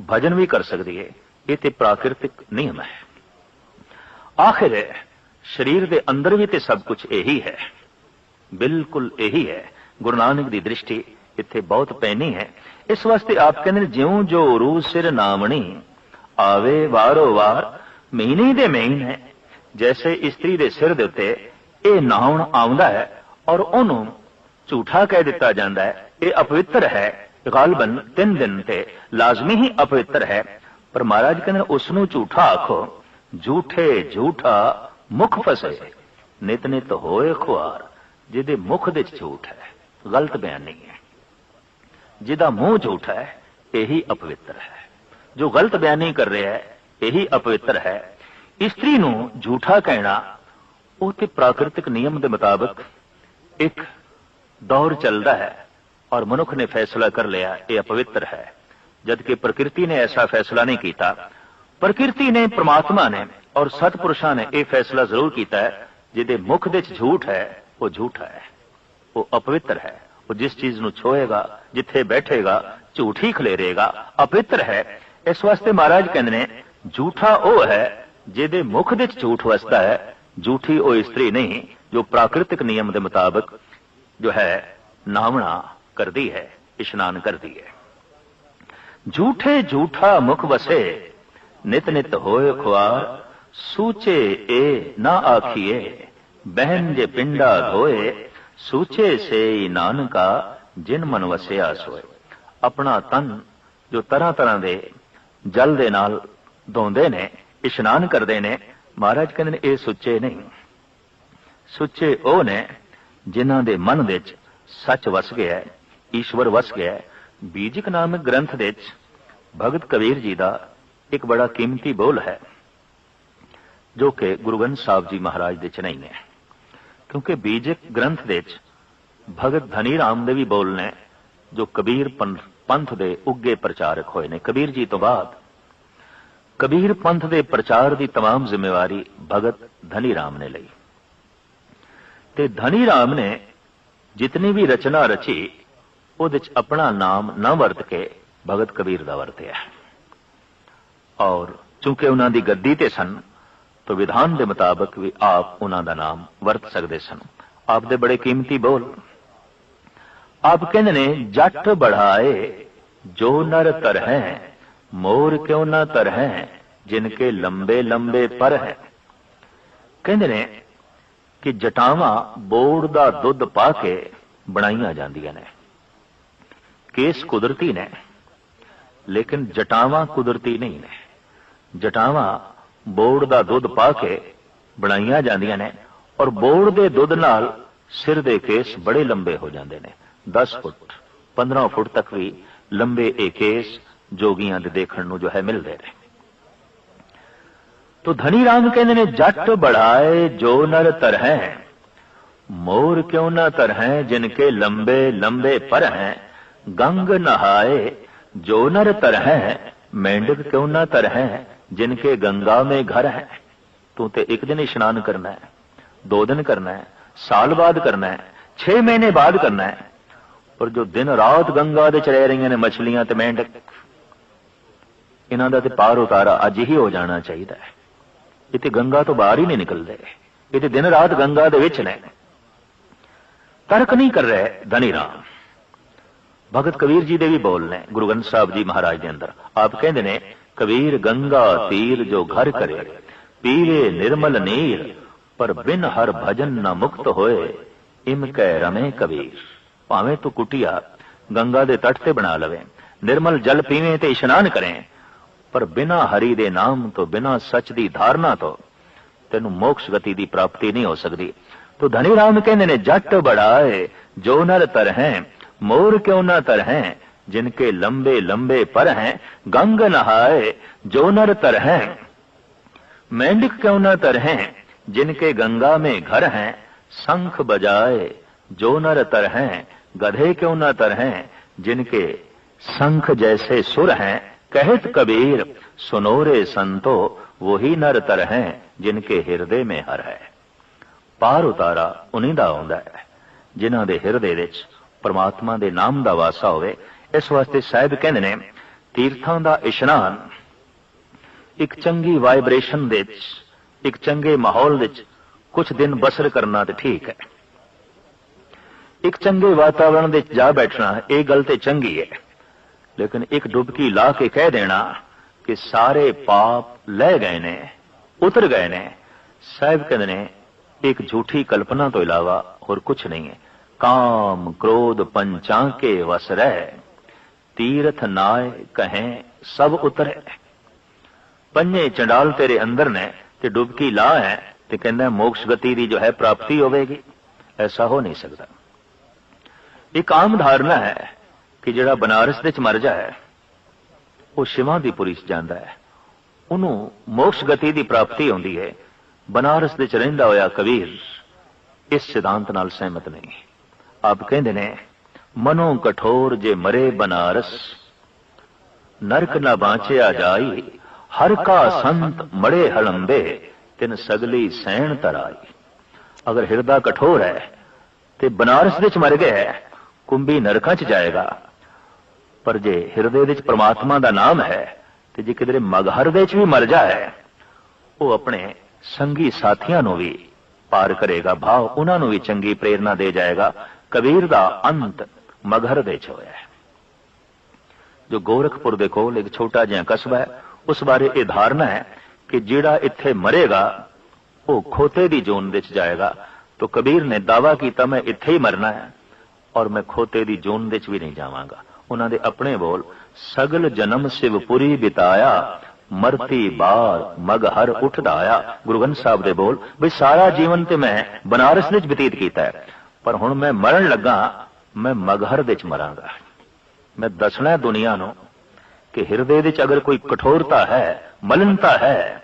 ਭਜਨ ਵੀ ਕਰ ਸਕਦੀ ਹੈ, ਇਹ ਤੇ ਪ੍ਰਾਕਿਰਤਿਕ ਨਿਯਮ ਹੈ। ਆਖਿਰ ਸਰੀਰ ਦੇ ਅੰਦਰ ਵੀ ਤੇ ਸਭ ਕੁਝ ਇਹੀ ਹੈ। ਬਿਲਕੁਲ ਇਹੀ ਹੈ। ਗੁਰੂ ਨਾਨਕ ਦੀ ਦ੍ਰਿਸ਼ਟੀ ਇੱਥੇ ਬਹੁਤ ਪੈਣੀ ਹੈ। ਇਸ ਵਾਸਤੇ ਆਪ ਕਹਿੰਦੇ ਨੇ, ਜਿਉਂ ਜੋ ਰੂ ਸਿਰ ਨਾਮਣੀ, ਆਵੇ ਵਾਰੋ ਵਾਰ, ਮਹੀਨੇ ਦੇ ਮਹੀਨੇ, ਜੈਸੇ ਇਸਤਰੀ ਦੇ ਸਿਰ ਦੇ ਉੱਤੇ ਇਹ ਨਾਉਣ ਆਉਂਦਾ ਹੈ ਔਰ ਉਹਨੂੰ ਝੂਠਾ ਕਹਿ ਦਿੱਤਾ ਜਾਂਦਾ ਹੈ। ਇਹ ਅਪਵਿੱਤਰ ਹੈ। ਗਾਲਬਨ ਤਿੰਨ ਦਿਨ ਤੇ ਲਾਜ਼ਮੀ ਹੀ ਅਪਵਿੱਤਰ ਹੈ। ਪਰ ਮਹਾਰਾਜ ਕਹਿੰਦੇ ਉਸ ਨੂੰ ਝੂਠਾ ਆਖੋ। ਝੂਠੇ ਝੂਠਾ ਮੁਖ ਫਸੇ। ਨਿਤ ਨਿਤ ਹੋਏ ਖੁਆਰ, ਜਿਹਦੇ ਮੁਖ ਦੇ ਝੂਠ ਹੈ। ਗਲਤ ਬਿਆਨ ਨਹੀਂ ਹੈ। ਜਿਹਦਾ ਮੂੰਹ ਝੂਠਾ ਹੈ, ਇਹੀ ਅਪਵਿੱਤਰ ਹੈ। ਜੋ ਗਲਤ ਬਿਆਨ ਨਹੀਂ ਕਰ ਰਿਹਾ ਹੈ, ਇਹੀ ਅਪਵਿੱਤਰ ਹੈ। ਇਸਤਰੀ ਨੂੰ ਝੂਠਾ ਕਹਿਣਾ, ਉਹ ਤੇ ਪ੍ਰਾਕਿਰਤਿਕ ਨਿਯਮ ਦੇ ਮੁਤਾਬਕ ਇੱਕ ਦੌਰ ਚੱਲਦਾ ਹੈ ਔਰ ਮਨੁੱਖ ਨੇ ਫੈਸਲਾ ਕਰ ਲਿਆ, ਇਹ ਅਪਵਿੱਤਰ ਹੈ। ਜਦਕਿ ਪ੍ਰਕਿਰਤੀ ਨੇ ਐਸਾ ਫੈਸਲਾ ਨਹੀਂ ਕੀਤਾ, ਪ੍ਰਕਿਰਤੀ ਨੇ ਪ੍ਰਮਾਤਮਾ ਨੇ ਔਰ ਸਤਪੁਰਸ਼ਾਂ ਨੇ ਇਹ ਫੈਸਲਾ ਜ਼ਰੂਰ ਕੀਤਾ ਹੈ, ਜਿਹਦੇ ਮੁਖ ਦੇ ਵਿੱਚ ਝੂਠ ਹੈ, ਉਹ ਝੂਠਾ ਹੈ। ਉਹ ਅਪਵਿੱਤਰ ਹੈ, ਉਹ ਜਿਸ ਚੀਜ਼ ਨੂੰ ਛੋਏਗਾ ਜਿੱਥੇ ਬੈਠੇਗਾ, ਝੂਠ ਹੀ ਖਲੇਰੇਗਾ, ਅਪਵਿੱਤਰ ਹੈ। ਇਸ ਵਾਸਤੇ ਮਹਾਰਾਜ ਕਹਿੰਦੇ ਨੇ, ਝੂਠਾ ਉਹ ਹੈ ਜਿਹਦੇ ਮੁਖ ਦੇ ਵਿੱਚ ਝੂਠ ਵਸਦਾ ਹੈ, ਝੂਠੀ ਉਹ ਇਸਤਰੀ ਨਹੀਂ, ਜੋ ਪ੍ਰਾਕ੍ਰਿਤਿਕ ਨਿਯਮ ਦੇ ਮੁਤਾਬਕ ਜੋ ਹੈ, ਨਾਵਣਾ ਕਰਦੀ ਹੈ, ਇਸ਼ਨਾਨ ਕਰਦੀ ਹੈ। ਝੂਠੇ ਝੂਠਾ ਮੁਖ ਵਸੇ, ਨਿਤ ਨਿਤ ਹੋਏ ਖੁਆਰ, ਸੂਚੇ ਏ ਨਾ ਆਖੀਏ ਬਹਿਨ ਜੇ ਪਿੰਡਾ ਧੋਏ, ਸੂਚੇ ਸੇ ਨਾਨਕਾ, ਜਿਨ ਮਨ ਵਸਿਆ ਸੋਏ। ਆਪਣਾ ਤਨ ਜੋ ਤਰ੍ਹਾਂ ਤਰ੍ਹਾਂ ਦੇ ਜਲ ਦੇ ਨਾਲ ਧੋਂਦੇ ਨੇ, ਇਸ਼ਨਾਨ ਕਰਦੇ ਨੇ, ਮਹਾਰਾਜ ਕਹਿੰਦੇ ਨੇ, ਇਹ ਸੁੱਚੇ ਨਹੀਂ। ਸੁੱਚੇ ਉਹ ਨੇ ਜਿਨ੍ਹਾਂ ਦੇ ਮਨ ਵਿੱਚ ਸੱਚ ਵਸ ਗਿਆ ਹੈ ਈਸ਼ਵਰ ਵਸ ਗਿਆ ਹੈ ਬੀਜਿਕ ਨਾਮਕ ਗ੍ਰੰਥ ਦੇ ਵਿੱਚ ਭਗਤ ਕਬੀਰ ਜੀ ਦਾ ਇੱਕ ਬੜਾ ਕੀਮਤੀ ਬੋਲ ਹੈ ਜੋ ਕਿ ਗੁਰੂ ਗ੍ਰੰਥ ਸਾਹਿਬ ਜੀ ਮਹਾਰਾਜ ਦੇ ਚ ਨਹੀਂ ਹੈ ਕਿਉਂਕਿ ਬੀਜਿਕ ਗ੍ਰੰਥ ਦੇ ਵਿੱਚ ਭਗਤ ਧਨੀ ਰਾਮ ਦੇ ਵੀ ਬੋਲ ਨੇ ਜੋ ਕਬੀਰ ਪੰਥ ਦੇ ਉੱਗੇ ਪ੍ਰਚਾਰਕ ਹੋਏ ਨੇ ਕਬੀਰ ਜੀ ਤੋਂ ਬਾਅਦ ਕਬੀਰ ਪੰਥ ਦੇ ਪ੍ਰਚਾਰ ਦੀ तमाम ਜ਼ਿੰਮੇਵਾਰੀ ਭਗਤ ਧਨੀ ਰਾਮ ਨੇ ਲਈ ਤੇ ਧਨੀ ਰਾਮ ਨੇ ਜਿਤਨੀ ਵੀ ਰਚਨਾ ਰਚੀ, ਉਹਦੇ ਚ ਆਪਣਾ ਨਾਮ ਨਾ ਵਰਤ ਕੇ ਭਗਤ ਕਬੀਰ ਦਾ ਵਰਤਿਆ ਔਰ ਚੂੰਕਿ ਉਹਨਾਂ ਦੀ ਗੱਦੀ ਤੇ ਸਨ, ਤਾਂ ਵਿਧਾਨ ਦੇ ਮੁਤਾਬਕ ਵੀ ਆਪ ਉਹਨਾਂ ਦਾ ਨਾਮ ਵਰਤ ਸਕਦੇ ਸਨ। ਆਪ ਦੇ ਬੜੇ ਕੀਮਤੀ ਬੋਲ। ਆਪ ਕਹਿੰਦੇ ਨੇ, ਜੱਟ ਬੜਾਏ, ਜੋ ਨਰ ਤਰ ਹੈ, ਮੋਰ ਕਿਉਂ ਨਾ ਤਰਹਿ ਜਿਨ ਕੇ ਲੰਬੇ ਲੰਬੇ ਪਰ ਹੈ। ਕਹਿੰਦੇ ਨੇ ਕਿ ਜਟਾਵਾਂ ਬੋੜ ਦਾ ਦੁੱਧ ਪਾ ਕੇ ਬਣਾਈਆਂ ਜਾਂਦੀਆਂ ਨੇ। ਕੇਸ ਕੁਦਰਤੀ ਨੇ, ਲੇਕਿਨ ਜਟਾਵਾਂ ਕੁਦਰਤੀ ਨਹੀਂ ਨੇ। ਜਟਾਵਾਂ ਬੋੜ ਦਾ ਦੁੱਧ ਪਾ ਕੇ ਬਣਾਈਆਂ ਜਾਂਦੀਆਂ ਨੇ ਔਰ ਬੋੜ ਦੇ ਦੁੱਧ ਨਾਲ ਸਿਰ ਦੇ ਕੇਸ ਬੜੇ ਲੰਬੇ ਹੋ ਜਾਂਦੇ ਨੇ। 10 ਫੁੱਟ 15 ਫੁੱਟ ਤੱਕ ਵੀ ਲੰਬੇ ਇਹ ਕੇਸ ਜੋਗੀਆਂ ਦੇ ਦੇਖਣ ਨੂੰ ਜੋ ਹੈ ਮਿਲਦੇ ਨੇ। تو دھنی رام کہندے نے جٹ بڑھائے جو نر تر ہیں۔ مور کیوں نہ تر ہیں جن کے لمبے لمبے پر ہیں۔ گنگ نہائے جو نر تر ہیں۔ مینڈک کیوں نہ تر ہیں جن کے گنگا میں گھر ہیں۔ تو تے ایک دن اسنان کرنا ہے، دو دن کرنا ہے، سال بعد کرنا ہے چھ مہینے بعد کرنا ہے۔ اور جو دن رات گنگا دے چلے رہی نے مچھلیاں تے مینڈک، انہاں دا تے پار اتارا اج ہی ہو جانا چاہیے ਇਹ ਤੇ ਗੰਗਾ ਤੋਂ ਬਾਹਰ ਹੀ ਨਹੀਂ ਨਿਕਲਦੇ। ਇਹ ਤੇ ਦਿਨ ਰਾਤ ਗੰਗਾ ਦੇ ਵਿੱਚ ਨੇ। ਤਰਕ ਨਹੀਂ ਕਰ ਰਹੇ ਧਨੀ ਰਾਮ। ਭਗਤ ਕਬੀਰ ਜੀ ਦੇ ਵੀ ਬੋਲ ਨੇ, ਗੁਰੂ ਗ੍ਰੰਥ ਸਾਹਿਬ ਜੀ ਮਹਾਰਾਜ ਦੇ ਅੰਦਰ। ਆਪ ਕਹਿੰਦੇ ਨੇ, ਕਬੀਰ ਗੰਗਾ ਤੀਰ ਜੋ ਘਰ ਕਰੇ, ਪੀਵੇ ਨਿਰਮਲ ਨੀਰ, ਪਰ ਬਿਨ ਹਰ ਭਜਨ ਨਾ ਮੁਕਤ ਹੋਏ, ਇਮ ਕੈ ਰਮੇ ਕਬੀਰ। ਭਾਵੇਂ ਤੂੰ ਕੁਟਿਆ, ਗੰਗਾ ਦੇ ਤੱਟ ਤੇ ਬਣਾ ਲਵੇ, ਨਿਰਮਲ ਜਲ ਪੀਵੇਂ ਤੇ ਇਸ਼ਨਾਨ ਕਰੇ ਪਰ ਬਿਨਾ ਹਰੀ ਦੇ ਨਾਮ ਤੋਂ ਬਿਨਾ ਸੱਚ ਦੀ ਧਾਰਨਾ ਤੋਂ ਤੈਨੂੰ ਮੋਕਸ਼ ਗਤੀ ਦੀ ਪ੍ਰਾਪਤੀ ਨਹੀਂ ਹੋ ਸਕਦੀ ਤੋ ਧਨੀ ਰਾਮ ਕਹਿੰਦੇ ਨੇ ਜੱਟ ਬੜਾਏ ਜੋ ਨਰ ਤਰ ਹੈ ਮੋਰ ਕਿਉਂ ਨਾ ਤਰ ਹੈ ਜਿਨਕੇ ਲੰਬੇ ਲੰਬੇ ਪਰ ਹੈ ਗੰਗ ਨਹਾਏ ਜੋ ਨਰ तर है मेंढक क्यों न तर हैं जिनके गंगा में घर हैं शंख बजाए जो नर तर हैं गधे क्यों न तर हैं जिनके शंख जैसे सुर हैं कहत कबीर सुनो रे संतो वही नर तर हैं जिनके हृदय में हर है ਪਾਰ ਉਤਾਰਾ ਉਨੀ ਦਾ ਆਉਂਦਾ ਹੈ ਜਿਨ੍ਹਾਂ ਦੇ ਹਿਰਦੇ ਵਿੱਚ ਪ੍ਰਮਾਤਮਾ ਦੇ ਨਾਮ ਦਾ ਵਾਸਾ ਹੋਵੇ ਇਸ ਵਾਸਤੇ ਸਾਹਿਬ ਕਹਿੰਦੇ ਨੇ ਤੀਰਥਾਂ ਦਾ ਇਸ਼ਨਾਨ ਇੱਕ ਚੰਗੀ ਵਾਈਬ੍ਰੇਸ਼ਨ ਦੇ ਵਿੱਚ ਇੱਕ ਚੰਗੇ ਮਾਹੌਲ ਵਿੱਚ ਕੁਝ ਦਿਨ ਬਸਰ ਕਰਨਾ ਤੇ ਠੀਕ ਹੈ ਇੱਕ ਚੰਗੇ ਵਾਤਾਵਰਣ ਦੇ ਵਿੱਚ ਜਾ ਬੈਠਣਾ ਇਹ ਗੱਲ ਤੇ ਚੰਗੀ ਹੈ ਲੇਕਿਨ ਇੱਕ ਡੁਬਕੀ ਲਾ ਕੇ ਕਹਿ ਦੇਣਾ ਕਿ ਸਾਰੇ ਪਾਪ ਲੈ ਗਏ ਨੇ ਉਤਰ ਗਏ ਨੇ ਸਾਹਿਬ ਕਹਿੰਦੇ ਨੇ ਇੱਕ ਝੂਠੀ ਕਲਪਨਾ ਤੋਂ ਇਲਾਵਾ ਹੋਰ ਕੁਝ ਨਹੀਂ ਹੈ ਕਾਮ ਕ੍ਰੋਧ ਪੰਚਾਂ ਕੇ ਵਸ ਰਹਿ ਤੀਰਥ ਨਾਏ ਕਹੇ ਸਭ ਉਤਰੇ ਪੰਜੇ ਚੰਡਾਲ ਤੇਰੇ ਅੰਦਰ ਨੇ ਤੇ ਡੁਬਕੀ ਲਾ ਹੈ ਤੇ ਕਹਿੰਦਾ ਮੋਕਸ਼ ਗਤੀ ਦੀ ਜੋ ਹੈ ਪ੍ਰਾਪਤੀ ਹੋਵੇਗੀ ਐਸਾ ਹੋ ਨਹੀਂ ਸਕਦਾ ਇੱਕ ਆਮ ਧਾਰਨਾ ਹੈ ਕਿ ਜਿਹੜਾ ਬਨਾਰਸ ਦੇ ਚ ਮਰ ਜਾਏ ਉਹ ਸ਼ਿਵਾ ਦੀ ਪੁਰੀ ਚ ਜਾਂਦਾ ਹੈ। ਉਹਨੂੰ ਮੋਕਸ਼ ਗਤੀ ਦੀ ਪ੍ਰਾਪਤੀ ਹੁੰਦੀ ਹੈ। ਬਨਾਰਸ ਦੇ ਚ ਰਹਿੰਦਾ ਹੋਇਆ ਕਬੀਰ ਇਸ ਸਿਧਾਂਤ ਨਾਲ ਸਹਿਮਤ ਨਹੀਂ। ਆਪ ਕਹਿੰਦੇ ਨੇ ਮਨੋ ਕਠੋਰ ਜੇ ਮਰੇ ਬਨਾਰਸ ਨਰਕ ਨਾ ਬਾਂਚਿਆ ਜਾਈ ਹਰ ਕਾ ਸੰਤ ਮੜੇ ਹਲੰਬੇ ਤਿਨ ਸਗਲੀ ਸਹਿਣ ਤਰਾਈ। ਅਗਰ ਹਿਰਦਾ ਕਠੋਰ ਹੈ ਤੇ ਬਨਾਰਸ ਦੇ ਚ ਮਰ ਗਿਆ ਹੈ, ਕੁੰਭੀ ਨਰਕਾਂ 'ਚ ਜਾਏਗਾ। ਪਰ ਜੇ ਹਿਰਦੇ ਵਿੱਚ ਪ੍ਰਮਾਤਮਾ ਦਾ ਨਾਮ ਹੈ, ਤੇ ਜੇ ਕਿਧਰੇ ਮਗਹਰ ਦੇ 'ਚ ਵੀ ਮਰ ਜਾਏ, ਉਹ ਆਪਣੇ ਸੰਗੀ ਸਾਥੀਆਂ ਨੂੰ ਵੀ ਪਾਰ ਕਰੇਗਾ, ਭਾਵ ਉਹਨਾਂ ਨੂੰ ਵੀ ਚੰਗੀ ਪ੍ਰੇਰਣਾ ਦੇ ਜਾਏਗਾ। ਕਬੀਰ ਦਾ ਅੰਤ ਮਗਹਰ ਦੇ 'ਚ ਹੋਇਆ ਹੈ। ਜੋ ਗੋਰਖਪੁਰ ਦੇ ਕੋਲ ਇੱਕ ਛੋਟਾ ਜਿਹਾ ਕਸਬਾ ਹੈ, ਉਸ ਬਾਰੇ ਇਹ ਧਾਰਨਾ ਹੈ ਕਿ ਜਿਹੜਾ ਇੱਥੇ ਮਰੇਗਾ, ਉਹ ਖੋਤੇ ਦੀ ਜੋਨ ਵਿੱਚ ਜਾਏਗਾ। ਤਾਂ ਕਬੀਰ ਨੇ ਦਾਵਾ ਕੀਤਾ, ਮੈਂ ਇੱਥੇ ਹੀ ਮਰਨਾ ਹੈ ਔਰ ਮੈਂ ਖੋਤੇ ਦੀ ਜੋਨ ਵਿੱਚ ਵੀ ਨਹੀਂ ਜਾਵਾਂਗਾ। ਉਹਨਾਂ ਦੇ ਆਪਣੇ ਬੋਲ, ਸਗਲ ਜਨਮ ਸਿਵਪੁਰੀ ਬਿਤਾਇਆ, ਮਰਤੀ ਬਾਰ ਮਗ ਹਰ ਉੱਠਦਾ ਆਇਆ। ਗੁਰੂ ਗ੍ਰੰਥ ਸਾਹਿਬ ਦੇ ਬੋਲ ਵੀ ਸਾਰਾ ਜੀਵਨ ਤੇ ਮੈਂ ਬਨਾਰਸ ਵਿੱਚ ਬਤੀਤ ਕੀਤਾ ਪਰ ਹੁਣ ਮੈਂ ਮਰਨ ਲੱਗਾ, ਮੈਂ ਮਗਹਰ ਵਿੱਚ ਮਰਾਂਗਾ। ਮੈਂ ਦੱਸਣਾ ਹੈ ਦੁਨੀਆ ਨੂੰ ਕਿ ਹਿਰਦੇ ਵਿੱਚ ਅਗਰ ਕੋਈ ਕਠੋਰਤਾ ਹੈ, ਮਲਨਤਾ ਹੈ,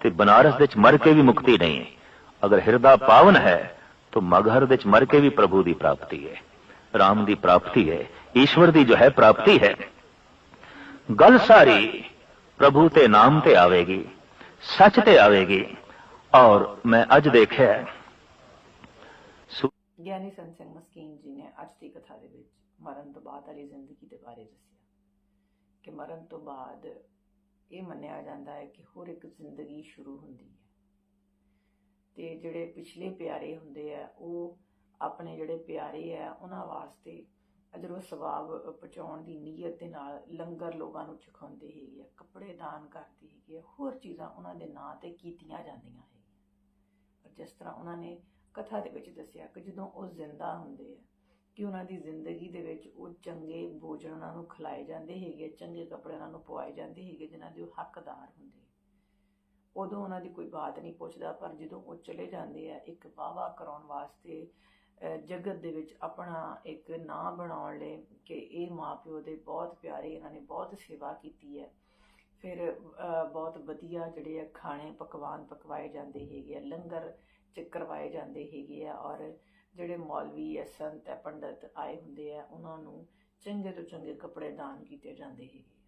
ਤੇ ਬਨਾਰਸ ਵਿੱਚ ਮਰ ਕੇ ਵੀ ਮੁਕਤੀ ਨਹੀਂ ਅਗਰ ਹਿਰਦਾ ਪਾਵਨ ਹੈ, ਤਾਂ ਮਗਹਰ ਵਿੱਚ ਮਰ ਕੇ ਵੀ ਪ੍ਰਭੂ ਦੀ ਪ੍ਰਾਪਤੀ ਹੈ। ਰਾਮ ਦੀ ਪ੍ਰਾਪਤੀ ਹੈ ਈਸ਼ਵਰ ਦੀ ਜੋ ਹੈ ਪ੍ਰਾਪਤੀ ਹੈ ਗੱਲ ਸਾਰੀ ਪ੍ਰਭੂ ਤੇ ਨਾਮ ਤੇ ਆਵੇਗੀ ਸੱਚ ਤੇ ਆਵੇਗੀ ਔਰ ਮੈਂ ਅੱਜ ਦੇਖਿਆ ਗਿਆਨੀ ਸੰਤ ਸਿੰਘ ਮਸਕੀਨ ਜੀ ਨੇ ਅੱਜ ਦੀ ਕਥਾ ਦੇ ਵਿੱਚ ਮਰਨ ਤੋਂ ਬਾਅਦ ਵਾਲੀ ਜ਼ਿੰਦਗੀ ਦੇ ਬਾਰੇ ਦੱਸਿਆ ਕਿ ਮਰਨ ਤੋਂ ਬਾਅਦ ਇਹ ਮੰਨਿਆ ਜਾਂਦਾ ਹੈ ਕਿ ਹੋਰ ਇੱਕ ਜ਼ਿੰਦਗੀ ਸ਼ੁਰੂ ਹੁੰਦੀ ਹੈ ਤੇ ਜਿਹੜੇ ਪਿਛਲੇ ਪਿਆਰੇ ਹੁੰਦੇ ਆ ਉਹ ਆਪਣੇ ਜਿਹੜੇ ਪਿਆਰੇ ਆ, ਉਹਨਾਂ ਵਾਸਤੇ ਅਜਰੋ ਸਵਾਬ ਪਹੁੰਚਾਉਣ ਦੀ ਨੀਅਤ ਦੇ ਨਾਲ ਲੰਗਰ ਲੋਕਾਂ ਨੂੰ ਚਖਾਉਂਦੇ ਹੈਗੇ ਆ, ਕੱਪੜੇ ਦਾਨ ਕਰਦੇ ਹੈਗੇ ਆ, ਹੋਰ ਚੀਜ਼ਾਂ ਉਹਨਾਂ ਦੇ ਨਾਂ ਤੇ ਕੀਤੀਆਂ ਜਾਂਦੀਆਂ ਹੈਗੀਆਂ। ਪਰ ਜਿਸ ਤਰ੍ਹਾਂ ਉਹਨਾਂ ਨੇ ਕਥਾ ਦੇ ਵਿੱਚ ਦੱਸਿਆ ਕਿ ਜਦੋਂ ਉਹ ਜ਼ਿੰਦਾ ਹੁੰਦੇ ਆ, ਕਿ ਉਹਨਾਂ ਦੀ ਜ਼ਿੰਦਗੀ ਦੇ ਵਿੱਚ ਉਹ ਚੰਗੇ ਭੋਜਨ ਉਹਨਾਂ ਨੂੰ ਖਿਲਾਏ ਜਾਂਦੇ ਹੈਗੇ ਚੰਗੇ ਕੱਪੜੇ ਉਹਨਾਂ ਨੂੰ ਪਵਾਏ ਜਾਂਦੇ ਹੈਗੇ ਜਿਨ੍ਹਾਂ ਦੇ ਉਹ ਹੱਕਦਾਰ ਹੁੰਦੇ ਉਦੋਂ ਉਹਨਾਂ ਦੀ ਕੋਈ ਬਾਤ ਨਹੀਂ ਪੁੱਛਦਾ, ਪਰ ਜਦੋਂ ਉਹ ਚਲੇ ਜਾਂਦੇ ਆ ਇੱਕ ਵਾਵਾ ਕਰਾਉਣ ਵਾਸਤੇ ਜਗਤ ਦੇ ਵਿੱਚ ਆਪਣਾ ਇੱਕ ਨਾਂ ਬਣਾਉਣ ਲਈ ਕਿ ਇਹ ਮਾਪਿਓ ਦੇ ਬਹੁਤ ਪਿਆਰੇ ਇਹਨਾਂ ਨੇ ਬਹੁਤ ਸੇਵਾ ਕੀਤੀ ਹੈ। ਫਿਰ ਬਹੁਤ ਵਧੀਆ ਜਿਹੜੇ ਆ ਖਾਣੇ ਪਕਵਾਨ ਪਕਵਾਏ ਜਾਂਦੇ ਹੈਗੇ ਆ, ਲੰਗਰ ਚ ਕਰਵਾਏ ਜਾਂਦੇ ਹੈਗੇ ਆ ਔਰ ਜਿਹੜੇ ਮੌਲਵੀ ਐ, ਸੰਤ ਐ, ਪੰਡਤ ਆਏ ਹੁੰਦੇ ਆ, ਉਹਨਾਂ ਨੂੰ ਚੰਗੇ ਤੋਂ ਚੰਗੇ ਕੱਪੜੇ ਦਾਨ ਕੀਤੇ ਜਾਂਦੇ ਹੈਗੇ ਆ।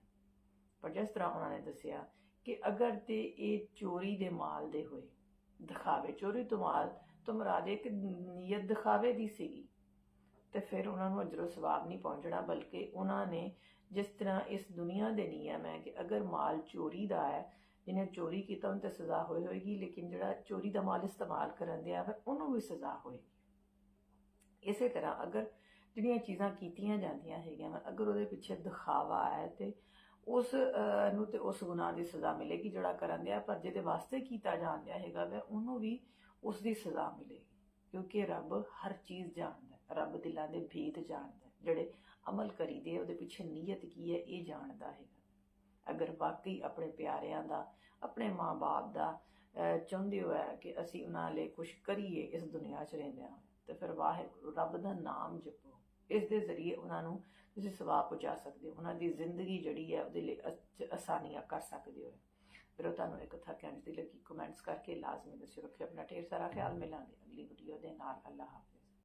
ਪਰ ਜਿਸ ਤਰ੍ਹਾਂ ਉਹਨਾਂ ਨੇ ਦੱਸਿਆ ਕਿ ਅਗਰ ਤੇ ਇਹ ਚੋਰੀ ਦੇ ਮਾਲ ਦੇ ਹੋਏ, ਦਿਖਾਵੇ, ਚੋਰੀ ਤੋਂ ਮਾਲ ਤੋਂ ਮੁਰਾਦ ਇੱਕ ਨੀਅਤ ਦਿਖਾਵੇ ਦੀ ਸੀਗੀ। ਤੇ ਫਿਰ ਉਹਨਾਂ ਨੂੰ ਅਜਰੋ ਸਵਾਬ ਨਹੀਂ ਪਹੁੰਚਣਾ ਬਲਕਿ ਉਹਨਾਂ ਨੇ ਜਿਸ ਤਰ੍ਹਾਂ ਇਸ ਦੁਨੀਆ ਦੇ ਨਿਯਮ ਹੈ ਕਿ ਅਗਰ ਮਾਲ ਚੋਰੀ ਦਾ ਹੈ ਜਿਹਨੇ ਚੋਰੀ ਕੀਤਾ ਉਹਨੂੰ ਤੇ ਸਜ਼ਾ ਹੋਈ ਹੋਏਗੀ ਲੇਕਿਨ ਜਿਹੜਾ ਚੋਰੀ ਦਾ ਮਾਲ ਇਸਤੇਮਾਲ ਕਰਨ ਦਿਆ ਫਿਰ ਉਹਨੂੰ ਵੀ ਸਜ਼ਾ ਹੋਏਗੀ। ਇਸੇ ਤਰ੍ਹਾਂ ਅਗਰ ਜਿਹੜੀਆਂ ਚੀਜ਼ਾਂ ਕੀਤੀਆਂ ਜਾਂਦੀਆਂ ਹੈਗੀਆਂ ਵਾ, ਅਗਰ ਉਹਦੇ ਪਿੱਛੇ ਦਿਖਾਵਾ ਹੈ ਤੇ ਉਸ ਨੂੰ ਤੇ ਉਸ ਗੁਨਾਹ ਦੀ ਸਜ਼ਾ ਮਿਲੇਗੀ ਜਿਹੜਾ ਕਰਨ ਦਿਆ ਪਰ ਜਿਹਦੇ ਵਾਸਤੇ ਕੀਤਾ ਜਾਂਦਿਆ ਹੈਗਾ ਵਾ ਉਹਨੂੰ ਵੀ ਉਸ ਦੀ ਸਜ਼ਾ ਮਿਲੇਗੀ ਕਿਉਂਕਿ ਰੱਬ ਹਰ ਚੀਜ਼ ਜਾਣਦਾ ਹੈ। ਰੱਬ ਦਿਲਾਂ ਦੇ ਭੇਦ ਜਾਣਦਾ ਹੈ। ਜਿਹੜੇ ਅਮਲ ਕਰੀਦੇ ਆ, ਉਹਦੇ ਪਿੱਛੇ ਨੀਅਤ ਕੀ ਹੈ ਇਹ ਜਾਣਦਾ ਹੈਗਾ ਅਗਰ ਵਾਕਈ ਆਪਣੇ ਪਿਆਰਿਆਂ ਦਾ ਆਪਣੇ ਮਾਂ-ਬਾਪ ਦਾ ਚਾਹੁੰਦੇ ਹੋ ਕਿ ਅਸੀਂ ਉਹਨਾਂ ਲਈ ਕੁਝ ਕਰੀਏ ਇਸ ਦੁਨੀਆ 'ਚ ਰਹਿੰਦਿਆਂ ਤੇ ਫਿਰ ਵਾਹਿਗੁਰੂ ਰੱਬ ਦਾ ਨਾਮ ਜਪੋ ਇਸ ਦੇ ਜ਼ਰੀਏ ਉਹਨਾਂ ਨੂੰ ਤੁਸੀਂ ਸਵਾਬ ਪਹੁੰਚਾ ਸਕਦੇ ਹੋ ਉਹਨਾਂ ਦੀ ਜ਼ਿੰਦਗੀ ਜਿਹੜੀ ਹੈ ਉਹਦੇ ਲਈ ਅਸ- ਆਸਾਨੀਆਂ ਕਰ ਸਕਦੇ ਹੋ ਫਿਰ ਉਹ ਤੁਹਾਨੂੰ ਇਹ ਕਥਾ ਕਹਿਣ ਦੀ ਲੱਗੀ ਕਮੈਂਟਸ ਕਰਕੇ ਲਾਜ਼ਮੀ ਦੱਸਿਓ, ਰੱਖਿਓ, ਆਪਣਾ ਢੇਰ ਸਾਰਾ ਖਿਆਲ ਮਿਲਾਂਗੇ। ਅਗਲੀ ਵੀਡੀਓ ਦੇ ਨਾਲ, ਅੱਲਾਹ ਹਾਫਿਜ਼।